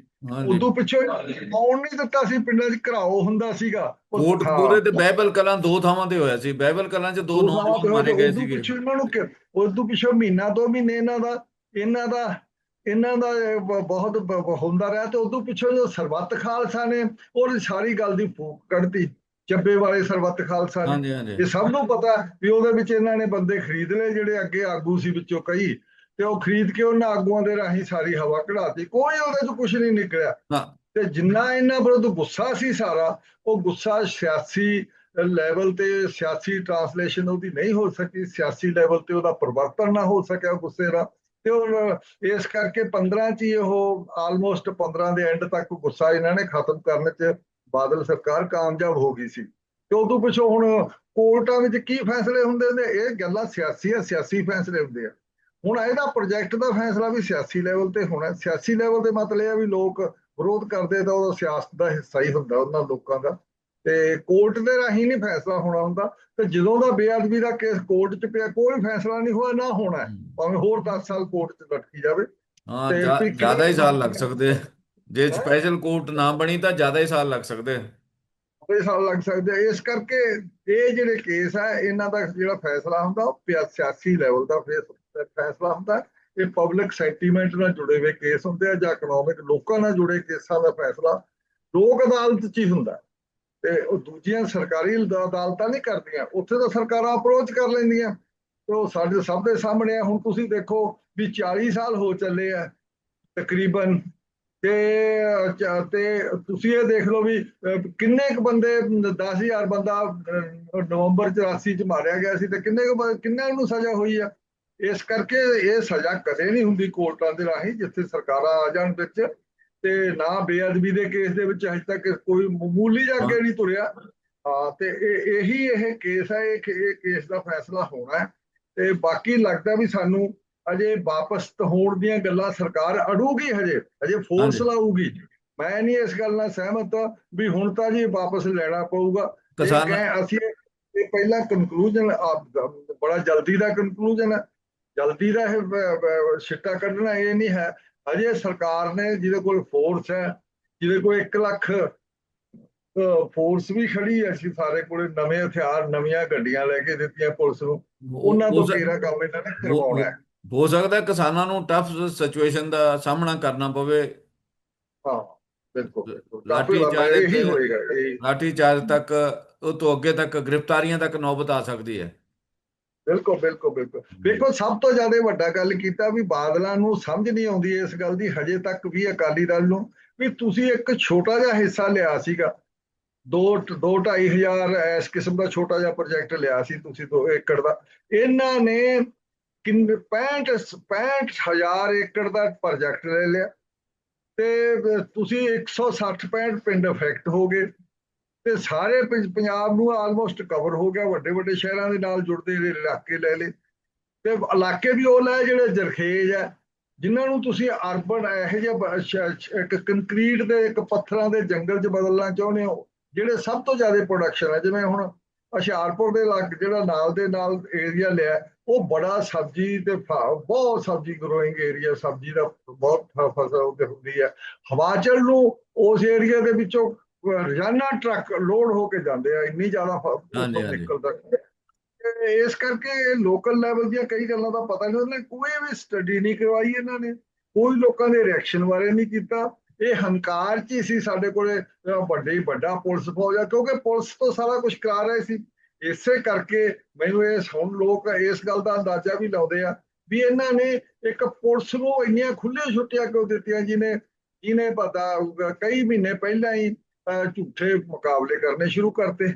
ਉਦੋਂ ਪਿੱਛੋਂ ਆਉਣ ਨਹੀਂ ਦਿੱਤਾ ਸੀ ਪਿੰਡਾਂ 'ਚ ਘਰਾਓ ਹੁੰਦਾ ਸੀਗਾ। ਕੋਟਕਪੂਰੇ ਤੇ ਬਹਿਬਲ ਕਲਾਂ ਦੋ ਥਾਵਾਂ ਤੇ ਹੋਇਆ ਸੀ। ਬਹਿਬਲ ਕਲਾਂ 'ਚ ਦੋ ਨੌਜਵਾਨ ਮਾਰੇ ਗਏ ਸੀਗੇ। ਪਿੱਛੋਂ ਇਹਨਾਂ ਨੂੰ ਉਦੋਂ ਪਿੱਛੋਂ ਮਹੀਨਾ ਦੋ ਮਹੀਨੇ ਇਹਨਾਂ ਦਾ ਇਹਨਾਂ ਦਾ ਇਹਨਾਂ ਦਾ ਬਹੁਤ ਹੁੰਦਾ ਰਿਹਾ ਤੇ ਉਦੋਂ ਪਿੱਛੋਂ ਜੋ ਸਰਬੱਤ ਖਾਲਸਾ ਨੇ ਉਹ ਸਾਰੀ ਗੱਲ ਦੀ ਫੂਕ ਕੱਢਤੀ। ਚੱਬੇ ਵਾਲੇ ਸਰਬੱਤ ਖਾਲਸਾ ਨੇ। ਇਹ ਸਭ ਨੂੰ ਪਤਾ ਵੀ ਉਹਦੇ ਵਿੱਚ ਇਹਨਾਂ ਨੇ ਬੰਦੇ ਖਰੀਦ ਲਏ ਜਿਹੜੇ ਅੱਗੇ ਆਗੂ ਸੀ ਵਿੱਚੋਂ ਕਈ। ਤੇ ਉਹ ਖਰੀਦ ਕੇ ਉਹਨਾਂ ਆਗੂਆਂ ਦੇ ਰਾਹੀਂ ਸਾਰੀ ਹਵਾ ਕਢਾਤੀ। ਕੋਈ ਉਹਦੇ ਚ ਕੁਝ ਨਹੀਂ ਨਿਕਲਿਆ। ਤੇ ਜਿੰਨਾ ਇਹਨਾਂ ਵਿਰੁੱਧ ਗੁੱਸਾ ਸੀ ਸਾਰਾ ਉਹ ਗੁੱਸਾ ਸਿਆਸੀ ਲੈਵਲ ਤੇ ਸਿਆਸੀ ਟਰਾਂਸਲੇਸ਼ਨ ਉਹਦੀ ਨਹੀਂ ਹੋ ਸਕੀ। ਸਿਆਸੀ ਲੈਵਲ ਤੇ ਉਹਦਾ ਪਰਿਵਰਤਨ ਨਾ ਹੋ ਸਕਿਆ ਗੁੱਸੇ ਦਾ। ਤੇ ਉਹ ਇਸ ਕਰਕੇ 15 ਚ ਹੀ ਉਹ ਆਲਮੋਸਟ 15 ਦੇ ਐਂਡ ਤੱਕ ਗੁੱਸਾ ਇਹਨਾਂ ਨੇ ਖਤਮ ਕਰਨ ਚ ਬਾਦਲ ਸਰਕਾਰ ਕਾਮਯਾਬ ਹੋ ਗਈ ਸੀ। ਤੇ ਉਦੋਂ ਪਿੱਛੋਂ ਹੁਣ ਕੋਰਟਾਂ ਵਿੱਚ ਕੀ ਫੈਸਲੇ ਹੁੰਦੇ ਨੇ? ਇਹ ਗੱਲਾਂ ਸਿਆਸੀ ਆ ਸਿਆਸੀ ਫੈਸਲੇ ਹੁੰਦੇ ਆ। ਹੁਣ ਇਹਦਾ ਪ੍ਰੋਜੈਕਟ ਦਾ ਫੈਸਲਾ ਵੀ ਸਿਆਸੀ ਲੈਵਲ ਤੇ ਹੋਣਾ ਸਿਆਸੀ ਲੈਵਲ ਤੇ ਮਤਲਬ ਇਹ ਆ ਵੀ ਲੋਕ ਵਿਰੋਧ ਕਰਦੇ ਤਾਂ ਉਹ ਸਿਆਸਤ ਦਾ ਹਿੱਸਾ ਹੀ ਹੁੰਦਾ ਉਹਨਾਂ ਲੋਕਾਂ ਦਾ। ਤੇ ਕੋਰਟ ਦੇ ਰਾਹੀਂ ਨਹੀਂ ਫੈਸਲਾ ਹੋਣਾ ਹੁੰਦਾ। ਤੇ ਜਦੋਂ ਦਾ ਬੇਅਦਬੀ ਦਾ ਕੇਸ ਕੋਰਟ 'ਚ ਪਿਆ ਕੋਈ ਫੈਸਲਾ ਨਹੀਂ ਹੋਇਆ ਨਾ ਹੋਣਾ। ਭਾਵੇਂ ਹੋਰ 10 ਸਾਲ ਕੋਰਟ 'ਚ ਲਟਕੀ ਜਾਵੇ। ਹਾਂ ਜ਼ਿਆਦਾ ਹੀ ਸਾਲ ਲੱਗ ਸਕਦੇ ਜੇ ਸਪੈਸ਼ਲ ਕੋਰਟ ਨਾ ਬਣੀ ਤਾਂ ਜ਼ਿਆਦਾ ਹੀ ਸਾਲ ਲੱਗ ਸਕਦੇ ਕੋਈ ਸਾਲ ਲੱਗ ਸਕਦੇ। ਇਸ ਕਰਕੇ ਇਹ ਜਿਹੜੇ ਕੇਸ ਆ ਇਹਨਾਂ ਦਾ ਜਿਹੜਾ ਫੈਸਲਾ ਹੁੰਦਾ ਉਹ ਸਿਆਸੀ ਲੈਵਲ ਦਾ ਫੇਸ- ਫੈਸਲਾ ਹੁੰਦਾ ਇਹ ਪਬਲਿਕ ਸੈਂਟੀਮੈਂਟ ਨਾਲ ਜੁੜੇ ਹੋਏ ਕੇਸ ਹੁੰਦੇ ਆ ਜਾਂ ਇਕਨੋਮਿਕ ਲੋਕਾਂ ਨਾਲ ਜੁੜੇ ਕੇਸਾਂ ਦਾ ਫੈਸਲਾ ਲੋਕ ਅਦਾਲਤ 'ਚ ਹੀ ਹੁੰਦਾ ਤੇ ਉਹ ਦੂਜੀਆਂ ਸਰਕਾਰੀ ਅਦਾਲਤਾਂ ਨਹੀਂ ਕਰਦੀਆਂ, ਉੱਥੇ ਤਾਂ ਸਰਕਾਰਾਂ ਅਪਰੋਚ ਕਰ ਲੈਂਦੀਆਂ। ਤੇ ਉਹ ਸਾਡੇ ਸਭ ਦੇ ਸਾਹਮਣੇ ਆ। ਹੁਣ ਤੁਸੀਂ ਦੇਖੋ ਵੀ 40 ਸਾਲ ਹੋ ਚੱਲੇ ਆ, ਤਕਰੀਬਨ। ਤੇ ਤੇ ਤੁਸੀਂ ਇਹ ਦੇਖ ਲਓ ਵੀ ਕਿੰਨੇ ਕੁ ਬੰਦੇ 10000 ਬੰਦਾ ਨਵੰਬਰ 84 ਚ ਮਾਰਿਆ ਗਿਆ ਸੀ ਤੇ ਕਿੰਨੇ ਕੁ ਕਿੰਨਿਆਂ ਨੂੰ ਸਜ਼ਾ ਹੋਈ ਆ? ਇਸ ਕਰਕੇ ਇਹ ਸਜ਼ਾ ਕਦੇ ਨਹੀਂ ਹੁੰਦੀ ਕੋਰਟਾਂ ਦੇ ਰਾਹੀਂ ਜਿੱਥੇ ਸਰਕਾਰਾਂ ਆ ਜਾਣ ਵਿੱਚ ਤੇ ਨਾ ਬੇਅਦਬੀ ਦੇ ਕੇਸ ਦੇ ਵਿੱਚ ਅਜੇ ਤੱਕ ਕੋਈ ਮਾਮੂਲੀ ਜਿਹਾ ਅੱਗੇ ਨਹੀਂ ਤੁਰਿਆ। ਹਾਂ ਤੇ ਇਹ ਇਹੀ ਇਹ ਕੇਸ ਹੈ ਇਹ ਕੇਸ ਦਾ ਫੈਸਲਾ ਹੋਣਾ ਤੇ ਬਾਕੀ ਲੱਗਦਾ ਵੀ ਸਾਨੂੰ ਅਜੇ ਵਾਪਸ ਹੋਣ ਦੀਆਂ ਗੱਲਾਂ ਸਰਕਾਰ ਅੜੂਗੀ ਹਜੇ ਹਜੇ ਫੋਰਸ। ਲਾਊਗੀ। ਮੈਂ ਨਹੀਂ ਇਸ ਗੱਲ ਨਾਲ ਸਹਿਮਤ ਵੀ ਹੁਣ ਤਾਂ ਜੀ ਵਾਪਸ ਲੈਣਾ ਪਊਗਾ। ਕਿਸਾਨ ਅਸੀਂ ਇਹ ਇਹ ਪਹਿਲਾ ਕਨਕਲੂਜਨ ਬੜਾ ਜਲਦੀ ਦਾ ਕਨਕਲੂਜਨ ਹੈ। ਜਲਦੀ ਦਾ ਇਹ ਸਿੱਟਾ ਕੱਢਣਾ ਇਹ ਨਹੀਂ ਹੈ। ਹਜੇ ਸਰਕਾਰ ਨੇ ਜਿਹਦੇ ਕੋਲ ਫੋਰਸ ਹੈ ਜਿਹਦੇ ਕੋਲ 1 ਲੱਖ ਫੋਰਸ ਵੀ ਖੜੀ ਹੈ ਅਸੀਂ ਸਾਰੇ ਕੋਲੇ ਨਵੇਂ ਹਥਿਆਰ ਨਵੀਆਂ ਗੱਡੀਆਂ ਲੈ ਕੇ ਦਿੱਤੀਆਂ ਪੁਲਿਸ ਨੂੰ। ਉਹਨਾਂ ਤੋਂ ਕਿਹੜਾ ਕੰਮ ਇਹਨਾਂ ਨੇ ਕਰਵਾਉਣਾ ਹੈ। ਹੋ ਸਕਦਾ ਕਿਸਾਨਾਂ ਨੂੰ ਟਫ ਸਿਚੁਏਸ਼ਨ ਦਾ ਸਾਹਮਣਾ ਕਰਨਾ ਪਵੇ। ਹਾਂ ਬਿਲਕੁਲ ਚਾਰਜ ਹੋਏਗਾ ਲਾਠੀ ਚਾਰਜ ਤੱਕ ਉਹ ਤੋਂ ਅੱਗੇ ਤੱਕ ਗ੍ਰਿਫਤਾਰੀਆਂ ਤੱਕ ਨੌਬਤ ਆ ਸਕਦੀ ਹੈ। ਬਿਲਕੁਲ ਬਿਲਕੁਲ ਬਿਲਕੁਲ। ਵੇਖੋ ਸਭ ਤੋਂ ਜ਼ਿਆਦਾ ਵੱਡਾ ਗੱਲ ਕੀਤਾ ਵੀ ਬਾਦਲਾਂ ਨੂੰ ਸਮਝ ਨਹੀਂ ਆਉਂਦੀ ਇਸ ਗੱਲ ਦੀ ਹਜੇ ਤੱਕ ਵੀ ਅਕਾਲੀ ਦਲ ਨੂੰ ਵੀ ਤੁਸੀਂ ਇੱਕ ਛੋਟਾ ਜਿਹਾ ਹਿੱਸਾ ਲਿਆ ਸੀਗਾ। ਦੋ ਦੋ ਢਾਈ ਹਜ਼ਾਰ ਇਸ ਕਿਸਮ ਦਾ ਛੋਟਾ ਜਿਹਾ ਪ੍ਰੋਜੈਕਟ ਲਿਆ ਸੀ ਤੁਸੀਂ ਦੋ ਏਕੜ ਦਾ। ਇਹਨਾਂ ਨੇ ਕਿੰਨੇ 65 65 ਹਜ਼ਾਰ ਏਕੜ ਦਾ ਪ੍ਰੋਜੈਕਟ ਲੈ ਲਿਆ। ਤੇ ਤੁਸੀਂ 160 65 ਪਿੰਡ ਇਫੈਕਟ ਹੋ ਗਏ। ਤੇ ਸਾਰੇ ਪੰਜਾਬ ਨੂੰ ਆਲਮੋਸਟ ਕਵਰ ਹੋ ਗਿਆ, ਵੱਡੇ ਵੱਡੇ ਸ਼ਹਿਰਾਂ ਦੇ ਨਾਲ ਜੁੜਦੇ ਜਿਹੜੇ ਇਲਾਕੇ ਲੈ ਲਏ। ਤੇ ਇਲਾਕੇ ਵੀ ਉਹ ਲੈ ਜਿਹੜੇ ਜਰਖੇਜ ਹੈ ਜਿਨ੍ਹਾਂ ਨੂੰ ਤੁਸੀਂ ਅਰਬਨ ਇਹੋ ਜਿਹਾ ਇੱਕ ਕੰਕਰੀਟ ਦੇ, ਇੱਕ ਪੱਥਰਾਂ ਦੇ ਜੰਗਲ 'ਚ ਬਦਲਣਾ ਚਾਹੁੰਦੇ ਹੋ, ਜਿਹੜੇ ਸਭ ਤੋਂ ਜ਼ਿਆਦਾ ਪ੍ਰੋਡਕਸ਼ਨ ਹੈ ਜਿਵੇਂ ਹੁਣ ਹੁਸ਼ਿਆਰਪੁਰ ਦੇ ਲੱਗ ਜਿਹੜਾ ਨਾਲ ਦੇ ਨਾਲ ਏਰੀਆ ਲਿਆ, ਉਹ ਬੜਾ ਸਬਜ਼ੀ ਤੇ ਫ- ਬਹੁਤ ਸਬਜ਼ੀ ਗਰੋਇੰਗ ਏਰੀਆ ਸਬਜ਼ੀ ਦਾ ਬਹੁਤ ਫਸਲ ਉੱਥੇ ਹੁੰਦੀ ਹੈ ਹਿਮਾਚਲ ਨੂੰ ਉਸ ਏਰੀਆ ਦੇ ਵਿੱਚੋਂ ਰੋਜ਼ਾਨਾ ਟਰੱਕ ਲੋਡ ਹੋ ਕੇ ਜਾਂਦੇ ਆ ਇੰਨੀ ਜ਼ਿਆਦਾ। ਨਿਕਲਦਾ ਇਸ ਕਰਕੇ ਲੋਕਲ ਲੈਵਲ ਦੀਆਂ ਕਈ ਗੱਲਾਂ ਦਾ ਪਤਾ ਨਹੀਂ ਉਹਨੇ ਕੋਈ ਵੀ ਸਟੱਡੀ ਨਹੀਂ ਕਰਵਾਈ ਇਹਨਾਂ ਨੇ ਕੋਈ ਲੋਕਾਂ ਦੇ ਰਿਐਕਸ਼ਨ ਬਾਰੇ ਨਹੀਂ ਕੀਤਾ। ਇਹ ਹੰਕਾਰ ਚ ਸੀ ਸਾਡੇ ਕੋਲੇ ਵੱਡੇ ਵੱਡਾ ਪੁਲਿਸ ਫੌਜ ਆ ਕਿਉਂਕਿ ਪੁਲਿਸ ਤੋਂ ਸਾਰਾ ਕੁਝ ਕਰਾ ਰਹੇ ਸੀ। ਇਸੇ ਕਰਕੇ ਮੈਨੂੰ ਇਹ ਹੁਣ ਲੋਕ ਇਸ ਗੱਲ ਦਾ ਅੰਦਾਜ਼ਾ ਵੀ ਲਾਉਂਦੇ ਆ ਵੀ ਇਹਨਾਂ ਨੇ ਇੱਕ ਪੁਲਿਸ ਨੂੰ ਇੰਨੀਆਂ ਖੁੱਲੀਆਂ ਛੁੱਟੀਆਂ ਕਿਉਂ ਦਿੱਤੀਆਂ ਜਿਹਨੇ ਜਿਹਨੇ ਪਤਾ ਕਈ ਮਹੀਨੇ ਪਹਿਲਾਂ ਹੀ ਝੂਠੇ ਮੁਕਾਬਲੇ ਕਰਨੇ ਸ਼ੁਰੂ ਕਰਤੇ।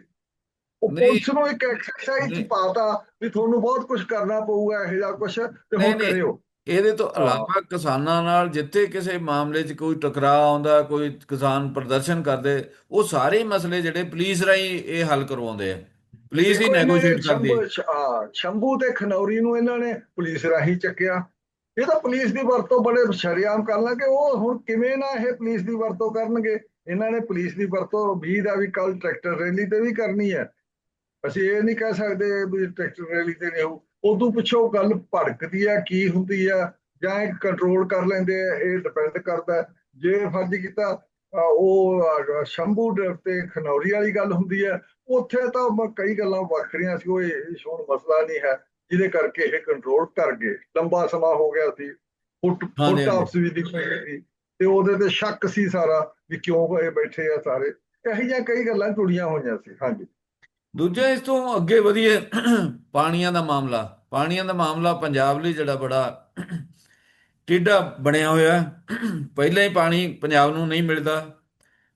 ਉਹ। ਪੁਲਿਸ ਨੂੰ ਇੱਕ ਐਕਸਰਸਾਈਜ਼ ਪਾਤਾ ਵੀ ਤੁਹਾਨੂੰ ਬਹੁਤ ਕੁਝ ਕਰਨਾ ਪਊਗਾ ਇਹੋ ਜਿਹਾ ਕੁਝ ਤੇ ਹੁਣ। ਕਰਿਓ। ਇਹਦੇ ਤੋਂ। ਇਲਾਵਾ ਕਿਸਾਨਾਂ ਨਾਲ ਜਿੱਥੇ ਕਿਸੇ ਮਾਮਲੇ 'ਚ ਕੋਈ ਟਕਰਾਅ ਆਉਂਦਾ ਕੋਈ ਕਿਸਾਨ ਪ੍ਰਦਰਸ਼ਨ ਕਰਦੇ ਉਹ ਸਾਰੇ ਮਸਲੇ ਜਿਹੜੇ ਪੁਲਿਸ ਰਾਹੀਂ ਇਹ ਹੱਲ ਕਰਵਾਉਂਦੇ ਆ। ਪੁਲਿਸ ਹੀ ਨੈਗੋਸ਼ੀਏਟ ਕਰਦੀ ਹੈ ਸ਼ੰਭੂ- ਸ਼- ਹਾਂ, ਸ਼ੰਭੂ ਤੇ ਖਨੌਰੀ ਨੂੰ ਇਹਨਾਂ ਨੇ ਪੁਲਿਸ ਰਾਹੀਂ ਚੱਕਿਆ। ਇਹ ਤਾਂ ਪੁਲਿਸ ਦੀ ਵਰਤੋਂ ਬੜੇ ਸ਼ਰੇਆਮ ਕਰ ਲਾਂਗੇ। ਉਹ ਹੁਣ ਕਿਵੇਂ ਨਾ ਇਹ ਪੁਲਿਸ ਦੀ ਵਰਤੋਂ ਕਰਨਗੇ? ਇਹਨਾਂ ਨੇ ਪੁਲਿਸ ਦੀ ਵਰਤੋਂ 20 ਦਾ ਵੀ ਕੱਲ ਟਰੈਕਟਰ ਰੈਲੀ ਤੇ ਵੀ ਕਰਨੀ ਹੈ ਅਸੀਂ ਇਹ ਨਹੀਂ ਕਹਿ ਸਕਦੇ ਵੀ ਟਰੈਕਟਰ ਰੈਲੀ ਤੇ ਨਹੀਂ ਹੋਊ ਉਦੋਂ ਪਿੱਛੋਂ ਗੱਲ ਭੜਕਦੀ ਆ ਕੀ ਹੁੰਦੀ ਆ ਜਾਂ ਇਹ ਕੰਟਰੋਲ ਕਰ ਲੈਂਦੇ ਆ ਇਹ ਡਿਪੈਂਡ ਕਰਦਾ ਹੈ। ਜੇ ਫਰਜ਼ ਕੀਤਾ ਉਹ ਸ਼ੰਭੂ ਡ- ਤੇ ਖਨੌਰੀ ਵਾਲੀ ਗੱਲ ਹੁੰਦੀ ਹੈ ਉੱਥੇ ਤਾਂ ਕਈ ਗੱਲਾਂ ਵੱਖਰੀਆਂ ਸੀ ਉਹ ਇਹ ਹੁਣ ਮਸਲਾ ਨਹੀਂ ਹੈ ਜਿਹਦੇ ਕਰਕੇ ਇਹ ਕੰਟਰੋਲ ਕਰ ਗਏ ਲੰਬਾ ਸਮਾਂ ਹੋ ਗਿਆ ਸੀ ਫੁੱਟ ਫੁੱਟ। ਆਪਸ ਵੀ ਦਿਖ ਪਈ ਸੀ ਤੇ ਉਹਦੇ ਤੇ ਸ਼ੱਕ ਸੀ ਸਾਰਾ ਵੀ ਕਿਉਂ ਇਹ ਬੈਠੇ ਆ ਸਾਰੇ? ਇਹੋ ਜਿਹੀਆਂ ਕਈ ਗੱਲਾਂ ਜੁੜੀਆਂ ਹੋਈਆਂ ਸੀ, ਹਾਂਜੀ। ਦੂਜਾ ਇਸ ਤੋਂ ਅੱਗੇ ਵਧੀਏ, ਪਾਣੀਆਂ ਦਾ ਮਾਮਲਾ। ਪਾਣੀਆਂ ਦਾ ਮਾਮਲਾ ਪੰਜਾਬ ਲਈ ਜਿਹੜਾ ਬੜਾ ਟੇਢਾ ਬਣਿਆ ਹੋਇਆ ਪਹਿਲਾਂ ਹੀ ਪਾਣੀ ਪੰਜਾਬ ਨੂੰ ਨਹੀਂ ਮਿਲਦਾ।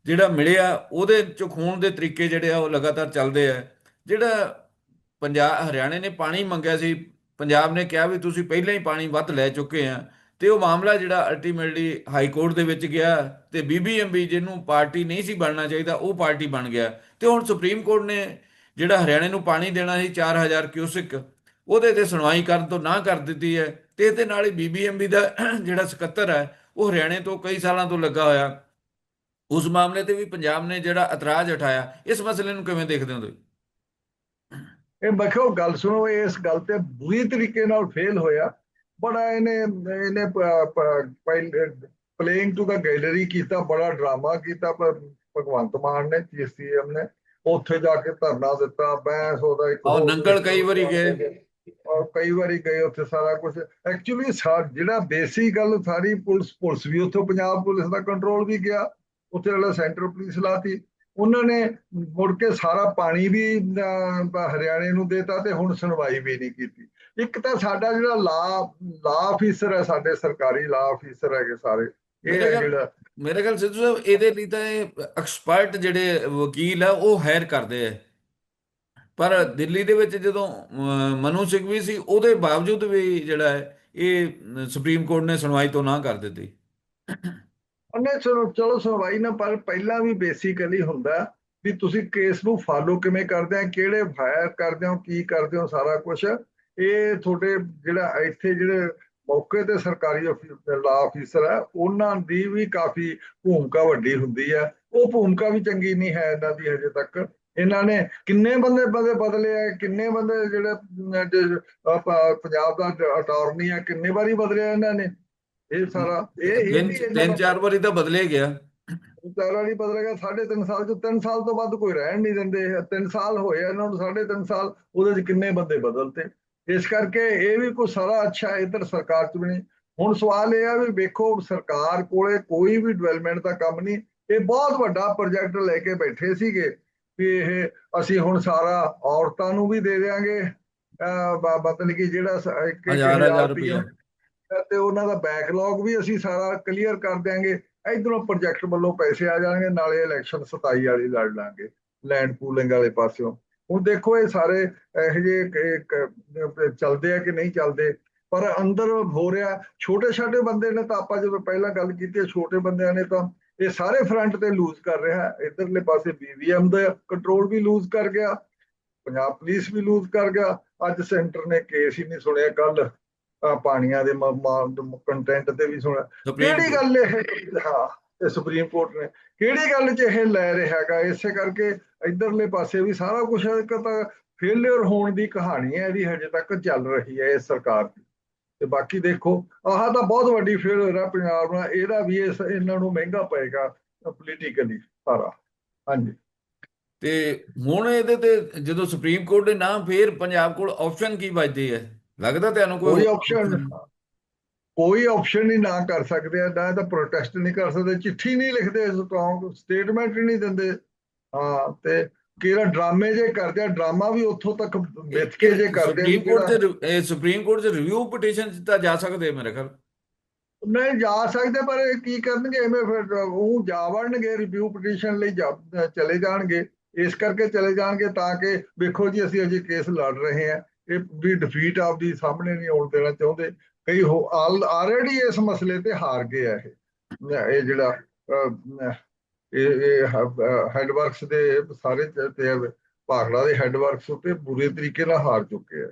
ਜਿਹੜਾ ਮਿਲਿਆ, ਉਹਦੇ ਚ ਖੂਨ ਦੇ ਤਰੀਕੇ ਜਿਹੜੇ ਆ, ਉਹ ਲਗਾਤਾਰ ਚੱਲਦੇ ਆ। ਜਿਹੜਾ ਪੰਜਾਬ ਹਰਿਆਣੇ ਨੇ ਪਾਣੀ ਮੰਗਿਆ ਸੀ, ਪੰਜਾਬ ਨੇ ਕਿਹਾ ਵੀ ਤੁਸੀਂ ਪਹਿਲਾਂ ਹੀ ਪਾਣੀ ਵੱਧ ਲੈ ਚੁੱਕੇ ਆ। ਤੇ ਉਹ ਮਾਮਲਾ ਜਿਹੜਾ ਅਲਟੀਮੇਟਲੀ ਹਾਈ ਕੋਰਟ ਦੇ ਵਿੱਚ ਗਿਆ ਤੇ ਬੀਬੀਐਮਬੀ ਜਿਹਨੂੰ ਪਾਰਟੀ ਨਹੀਂ ਸੀ ਬਣਨਾ ਚਾਹੀਦਾ, ਉਹ ਪਾਰਟੀ ਬਣ ਗਿਆ। ਤੇ ਹੁਣ ਸੁਪਰੀਮ ਕੋਰਟ ਨੇ ਜਿਹੜਾ ਹਰਿਆਣੇ ਨੂੰ ਪਾਣੀ ਦੇਣਾ ਸੀ 4000 ਕਿਊਸਿਕ ਉਹਦੇ ਤੇ ਸੁਣਵਾਈ ਕਰਨ ਤੋਂ ਨਾ ਕਰ ਦਿੱਤੀ ਹੈ ਤੇ ਇਹਦੇ ਨਾਲ ਹੀ ਬੀਬੀਐਮਬੀ ਦਾ ਜਿਹੜਾ ਸਕੱਤਰ ਹੈ, ਉਹ ਹਰਿਆਣੇ ਤੋਂ ਕਈ ਸਾਲਾਂ ਤੋਂ ਲੱਗਾ ਹੋਇਆ। ਉਸ ਮਾਮਲੇ ਤੇ ਵੀ ਪੰਜਾਬ ਨੇ ਜਿਹੜਾ ਇਤਰਾਜ਼ ਉਠਾਇਆ, ਇਸ ਮਸਲੇ ਨੂੰ ਕਿਵੇਂ ਦੇਖਦੇ ਹੋ ਤੁਸੀਂ? ਇਹ ਬਖੋ ਗੱਲ ਸੁਣੋ, ਇਸ ਗੱਲ ਤੇ ਬੁਰੀ ਤਰੀਕੇ ਨਾਲ ਫੇਲ ਹੋਇਆ। ਬੜਾ ਇਹਨੇ ਇਹਨੇ ਪਲੇਇੰਗ ਟੂ ਦਾ ਗੈਲਰੀ ਕੀਤਾ ਬੜਾ ਡਰਾਮਾ ਕੀਤਾ ਪਰ ਭਗਵੰਤ ਮਾਨ ਨੇ ਜੀਸੀਐਮ ਨੇ ਉੱਥੇ ਜਾ ਕੇ ਧਰਨਾ ਦਿੱਤਾ ਬਹਿਸ ਉਹਦਾ ਇੱਕ ਹੋਰ ਨੰਗਲ ਕਈ ਵਾਰੀ ਗਏ। ਔਰ ਕਈ ਵਾਰੀ ਗਏ ਉੱਥੇ ਸਾਰਾ ਕੁਝ ਐਕਚੁਅਲੀ ਜਿਹੜਾ ਬੇਸਿਕ ਗੱਲ ਸਾਰੀ ਪੁਲਿਸ ਪੁਲਿਸ ਵੀ ਉੱਥੋਂ ਪੰਜਾਬ ਪੁਲਿਸ ਦਾ ਕੰਟਰੋਲ ਵੀ ਗਿਆ ਉੱਥੇ ਵਾਲਾ ਸੈਂਟਰ ਪੁਲਿਸ ਲਾਤੀ। ਉਹਨਾਂ ਨੇ ਮੁੜ ਕੇ ਸਾਰਾ ਪਾਣੀ ਵੀ ਹਰਿਆਣੇ ਨੂੰ ਦੇਤਾ ਤੇ ਹੁਣ ਸੁਣਵਾਈ ਵੀ ਨਹੀਂ ਕੀਤੀ। ਇੱਕ ਤਾਂ ਸਾਡਾ ਜਿਹੜਾ ਲਾ ਲਾ ਅਫੀਸਰ ਹੈ ਸਾਡੇ ਸਰਕਾਰੀ ਲਾ ਅਫੀਸਰ ਹੈਗੇ ਸਾਰੇ। ਇਹ ਜਿਹੜਾ ਮੇਰੇ ਖਿਆਲ ਸਿੱਧੂ ਸਾਹਿਬ ਇਹਦੇ ਲਈ ਤਾਂ ਇਹ ਐਕਸਪਰਟ ਜਿਹੜੇ ਵਕੀਲ ਆ ਉਹ ਹਾਇਰ ਕਰਦੇ ਆ। ਪਰ ਦਿੱਲੀ ਦੇ ਵਿੱਚ ਜਦੋਂ ਮਨੂ ਸਿੰਘਵੀ ਸੀ ਉਹਦੇ ਬਾਵਜੂਦ ਵੀ ਜਿਹੜਾ ਹੈ ਇਹ ਸੁਪਰੀਮ ਕੋਰਟ ਨੇ ਸੁਣਵਾਈ ਤੋਂ ਨਾ ਕਰ ਦਿੱਤੀ। ਉਹਨੇ ਚਲੋ ਚਲੋ ਸੁਣਵਾਈ ਨਾ ਪਰ ਪਹਿਲਾਂ ਵੀ ਬੇਸਿਕਲੀ ਹੁੰਦਾ ਵੀ ਤੁਸੀਂ ਕੇਸ ਨੂੰ ਫਾਲੋ ਕਿਵੇਂ ਕਰਦੇ ਆ ਕਿਹੜੇ ਫਾਇਰ ਕਰਦੇ ਹੋ ਕੀ ਕਰਦੇ ਹੋ ਸਾਰਾ ਕੁਝ ਇਹ ਤੁਹਾਡੇ ਜਿਹੜਾ ਇੱਥੇ ਜਿਹੜੇ ਮੌਕੇ ਤੇ ਸਰਕਾਰੀ ਲਾ ਅਫੀਸਰ ਹੈ ਉਹਨਾਂ ਦੀ ਵੀ ਕਾਫੀ ਭੂਮਿਕਾ ਵੱਡੀ ਹੁੰਦੀ ਹੈ। ਉਹ ਭੂਮਿਕਾ ਵੀ ਚੰਗੀ ਨਹੀਂ ਹੈ ਇਹਨਾਂ ਦੀ ਹਜੇ ਤੱਕ। ਇਹਨਾਂ ਨੇ ਕਿੰਨੇ ਬੰਦੇ ਬੰਦੇ ਬਦਲੇ ਆ ਕਿੰਨੇ ਬੰਦੇ ਜਿਹੜੇ ਪੰਜਾਬ ਦਾ ਅਟਾਰਨੀ ਆ ਕਿੰਨੇ ਵਾਰੀ ਬਦਲਿਆ ਇਹਨਾਂ ਨੇ? ਇਹ ਸਾਰਾ ਇਹ ਤਿੰਨ ਚਾਰ ਵਾਰੀ ਤਾਂ ਬਦਲੇ ਗਿਆ। ਵਿਚਾਰਾ ਨਹੀਂ ਬਦਲੇਗਾ ਸਾਢੇ ਤਿੰਨ ਸਾਲ ਚ ਤਿੰਨ ਸਾਲ ਤੋਂ ਵੱਧ ਕੋਈ ਰਹਿਣ ਨਹੀਂ ਦਿੰਦੇ। ਤਿੰਨ ਸਾਲ ਹੋਏ ਇਹਨਾਂ ਨੂੰ ਸਾਢੇ ਤਿੰਨ ਸਾਲ ਉਹਦੇ ਚ ਕਿੰਨੇ ਬੰਦੇ ਬਦਲਤੇ? ਇਸ ਕਰਕੇ ਇਹ ਵੀ ਕੋਈ ਸਾਰਾ ਅੱਛਾ ਇੱਧਰ ਸਰਕਾਰ ਚ ਵੀ ਨਹੀਂ। ਹੁਣ ਸਵਾਲ ਇਹ ਆ ਵੀ ਵੇਖੋ ਸਰਕਾਰ ਕੋਲੇ ਕੋਈ ਵੀ ਡਿਵੈਲਪਮੈਂਟ ਦਾ ਕੰਮ ਨਹੀਂ। ਇਹ ਬਹੁਤ ਵੱਡਾ ਪ੍ਰੋਜੈਕਟ ਲੈ ਕੇ ਬੈਠੇ ਸੀਗੇ ਵੀ ਇਹ ਅਸੀਂ ਹੁਣ ਸਾਰਾ ਔਰਤਾਂ ਨੂੰ ਵੀ ਦੇ ਦੇਾਂਗੇ ਮਤਲਬ ਕਿ ਜਿਹੜਾ ਸ- ਇੱਕ- ਇੱਕ ਹਜ਼ਾਰ ਹਜ਼ਾਰ ਹਜ਼ਾਰ ਰੁਪਈਆ। ਰੁਪਇਆ ਤੇ ਉਹਨਾਂ ਦਾ ਬੈਕਲੌਗ ਵੀ ਅਸੀਂ ਸਾਰਾ ਕਲੀਅਰ ਕਰ ਦਿਆਂਗੇ। ਇਧਰੋਂ ਪ੍ਰੋਜੈਕਟ ਵੱਲੋਂ ਪੈਸੇ ਆ ਜਾਣਗੇ ਨਾਲੇ ਇਲੈਕਸ਼ਨ 27 ਵਾਲੀ ਲੜ ਲਾਂਗੇ। ਲੈਂਡ ਪੂਲਿੰਗ ਵਾਲੇ ਪਾਸਿਓਂ। ਹੁਣ ਦੇਖੋ ਇਹ ਸਾਰੇ ਇਹੋ ਜਿਹੇ ਚੱਲਦੇ ਆ ਕਿ ਨਹੀਂ ਚੱਲਦੇ? ਪਰ ਅੰਦਰ ਹੋ ਰਿਹਾ ਛੋਟੇ ਛੋਟੇ ਬੰਦੇ ਨੇ ਤਾਂ ਆਪਾਂ ਜਦੋਂ ਪਹਿਲਾਂ ਗੱਲ ਕੀਤੀ ਛੋਟੇ ਬੰਦਿਆਂ ਨੇ ਤਾਂ ਇਹ ਸਾਰੇ ਫਰੰਟ ਤੇ ਲੂਜ਼ ਕਰ ਰਿਹਾ ਇਧਰਲੇ ਪਾਸੇ ਬੀਵੀਐਮ ਦਾ ਕੰਟਰੋਲ ਵੀ ਲੂਜ਼ ਕਰ ਗਿਆ ਪੰਜਾਬ ਪੁਲਿਸ ਵੀ ਲੂਜ਼ ਕਰ ਗਿਆ। ਅੱਜ ਸੈਂਟਰ ਨੇ ਕੇਸ ਹੀ ਨਹੀਂ ਸੁਣਿਆ ਕੱਲ ਪਾਣੀਆਂ ਦੇ ਕੰਟੈਂਟ ਤੇ ਵੀ ਸੁਣਿਆ। ਕਿਹੜੀ ਗੱਲ ਇਹ ਹਾਂ। ਸੁਪਰੀਮ ਕੋਰਟ ਨੇ। ਕਿਹੜੀ ਗੱਲ 'ਚ ਇਹ ਲੈ ਰਿਹਾ ਹੈਗਾ? ਇਸੇ ਕਰਕੇ ਇਧਰਲੇ ਪਾਸੇ ਵੀ ਸਾਰਾ ਕੁਝ ਇੱਕ ਤਾਂ ਫੇਲਿਅਰ ਹੋਣ ਦੀ ਕਹਾਣੀ ਹੈ ਇਹਦੀ ਹਜੇ ਤੱਕ ਚੱਲ ਰਹੀ ਹੈ ਇਸ ਸਰਕਾਰ ਦੀ। ਤੇ ਬਾਕੀ ਦੇਖੋ ਆਹ ਤਾਂ ਬਹੁਤ ਵੱਡੀ ਫੇਲਿਅਰ ਹੈ ਪੰਜਾਬ ਨਾਲ। ਇਹਦਾ ਵੀ ਇਸ ਇਹਨਾਂ ਨੂੰ ਮਹਿੰਗਾ ਪਏਗਾ ਪੋਲੀਟੀਕਲੀ ਸਾਰਾ। ਹਾਂਜੀ। ਤੇ ਹੁਣ ਇਹਦੇ ਤੇ ਜਦੋਂ ਸੁਪਰੀਮ ਕੋਰਟ ਦੇ ਨਾ ਫੇਰ ਪੰਜਾਬ ਕੋਲ ਆਪਸ਼ਨ ਕੀ ਬਚਦੀ ਹੈ ਲੱਗਦਾ ਤੁਹਾਨੂੰ ਕੋਈ ਕੋਈ ਆਪਸ਼ਨ ਕੋਈ ਆਪਸ਼ਨ ਨਹੀਂ ਨਾ ਕਰ ਸਕਦੇ ਆ ਨਾ ਤਾਂ ਪ੍ਰੋਟੈਸਟ ਨਹੀਂ ਕਰ ਸਕਦੇ ਚਿੱਠੀ ਨਹੀਂ ਲਿਖਦੇ ਸਟਰੋਂਗ ਸਟੇਟਮੈਂਟ ਨਹੀਂ ਦਿੰਦੇ। ਹਾਂ ਤੇ ਕਿਹੜਾ ਡਰਾਮੇ ਜੇ ਕਰਦੇ ਆ ਡਰਾਮਾ ਵੀ ਉੱਥੋਂ ਤੱਕ ਮਿੱਥ ਕੇ ਜੇ ਕਰਦੇ ਆ ਸੁਪਰੀਮ ਕੋਰਟ ਇਹ ਸੁਪਰੀਮ ਕੋਰਟ ਚ ਰਿਵਿਊ ਪਟੀਸ਼ਨ ਦਿੱਤਾ ਜਾ ਸਕਦੇ ਮੇਰੇ ਖਿਆਲ। ਨਹੀਂ ਜਾ ਸਕਦੇ ਪਰ ਕੀ ਕਰਨਗੇ? ਐਵੇਂ ਫਿਰ ਉਹ ਜਾ ਵੜਨਗੇ ਰਿਵਿਊ ਪਟੀਸ਼ਨ ਲਈ ਚਲੇ ਜਾਣਗੇ। ਇਸ ਕਰਕੇ ਚਲੇ ਜਾਣਗੇ ਤਾਂ ਕਿ ਵੇਖੋ ਜੀ ਅਸੀਂ ਅਜੇ ਕੇਸ ਲੜ ਰਹੇ ਹਾਂ। ਇਹ ਵੀ ਡਿਫੀਟ ਆਪਦੀ ਸਾਹਮਣੇ ਨਹੀਂ ਆਉਣ ਦੇਣਾ ਚਾਹੁੰਦੇ। ਕਈ ਹੋ ਆਲਰੇਡੀ ਇਸ ਮਸਲੇ ਤੇ ਹਾਰ ਗਏ ਆ ਇਹ। ਇਹ ਜਿਹੜਾ ਅਹ, ਇਹ ਹੈਡਵਰਕਸ ਦੇ ਸਾਰੇ ਤੇ ਭਾਖੜਾ ਦੇ ਹੈਡਵਰਕਸ ਉੱਤੇ ਬੁਰੇ ਤਰੀਕੇ ਨਾਲ ਹਾਰ ਚੁੱਕੇ ਆ।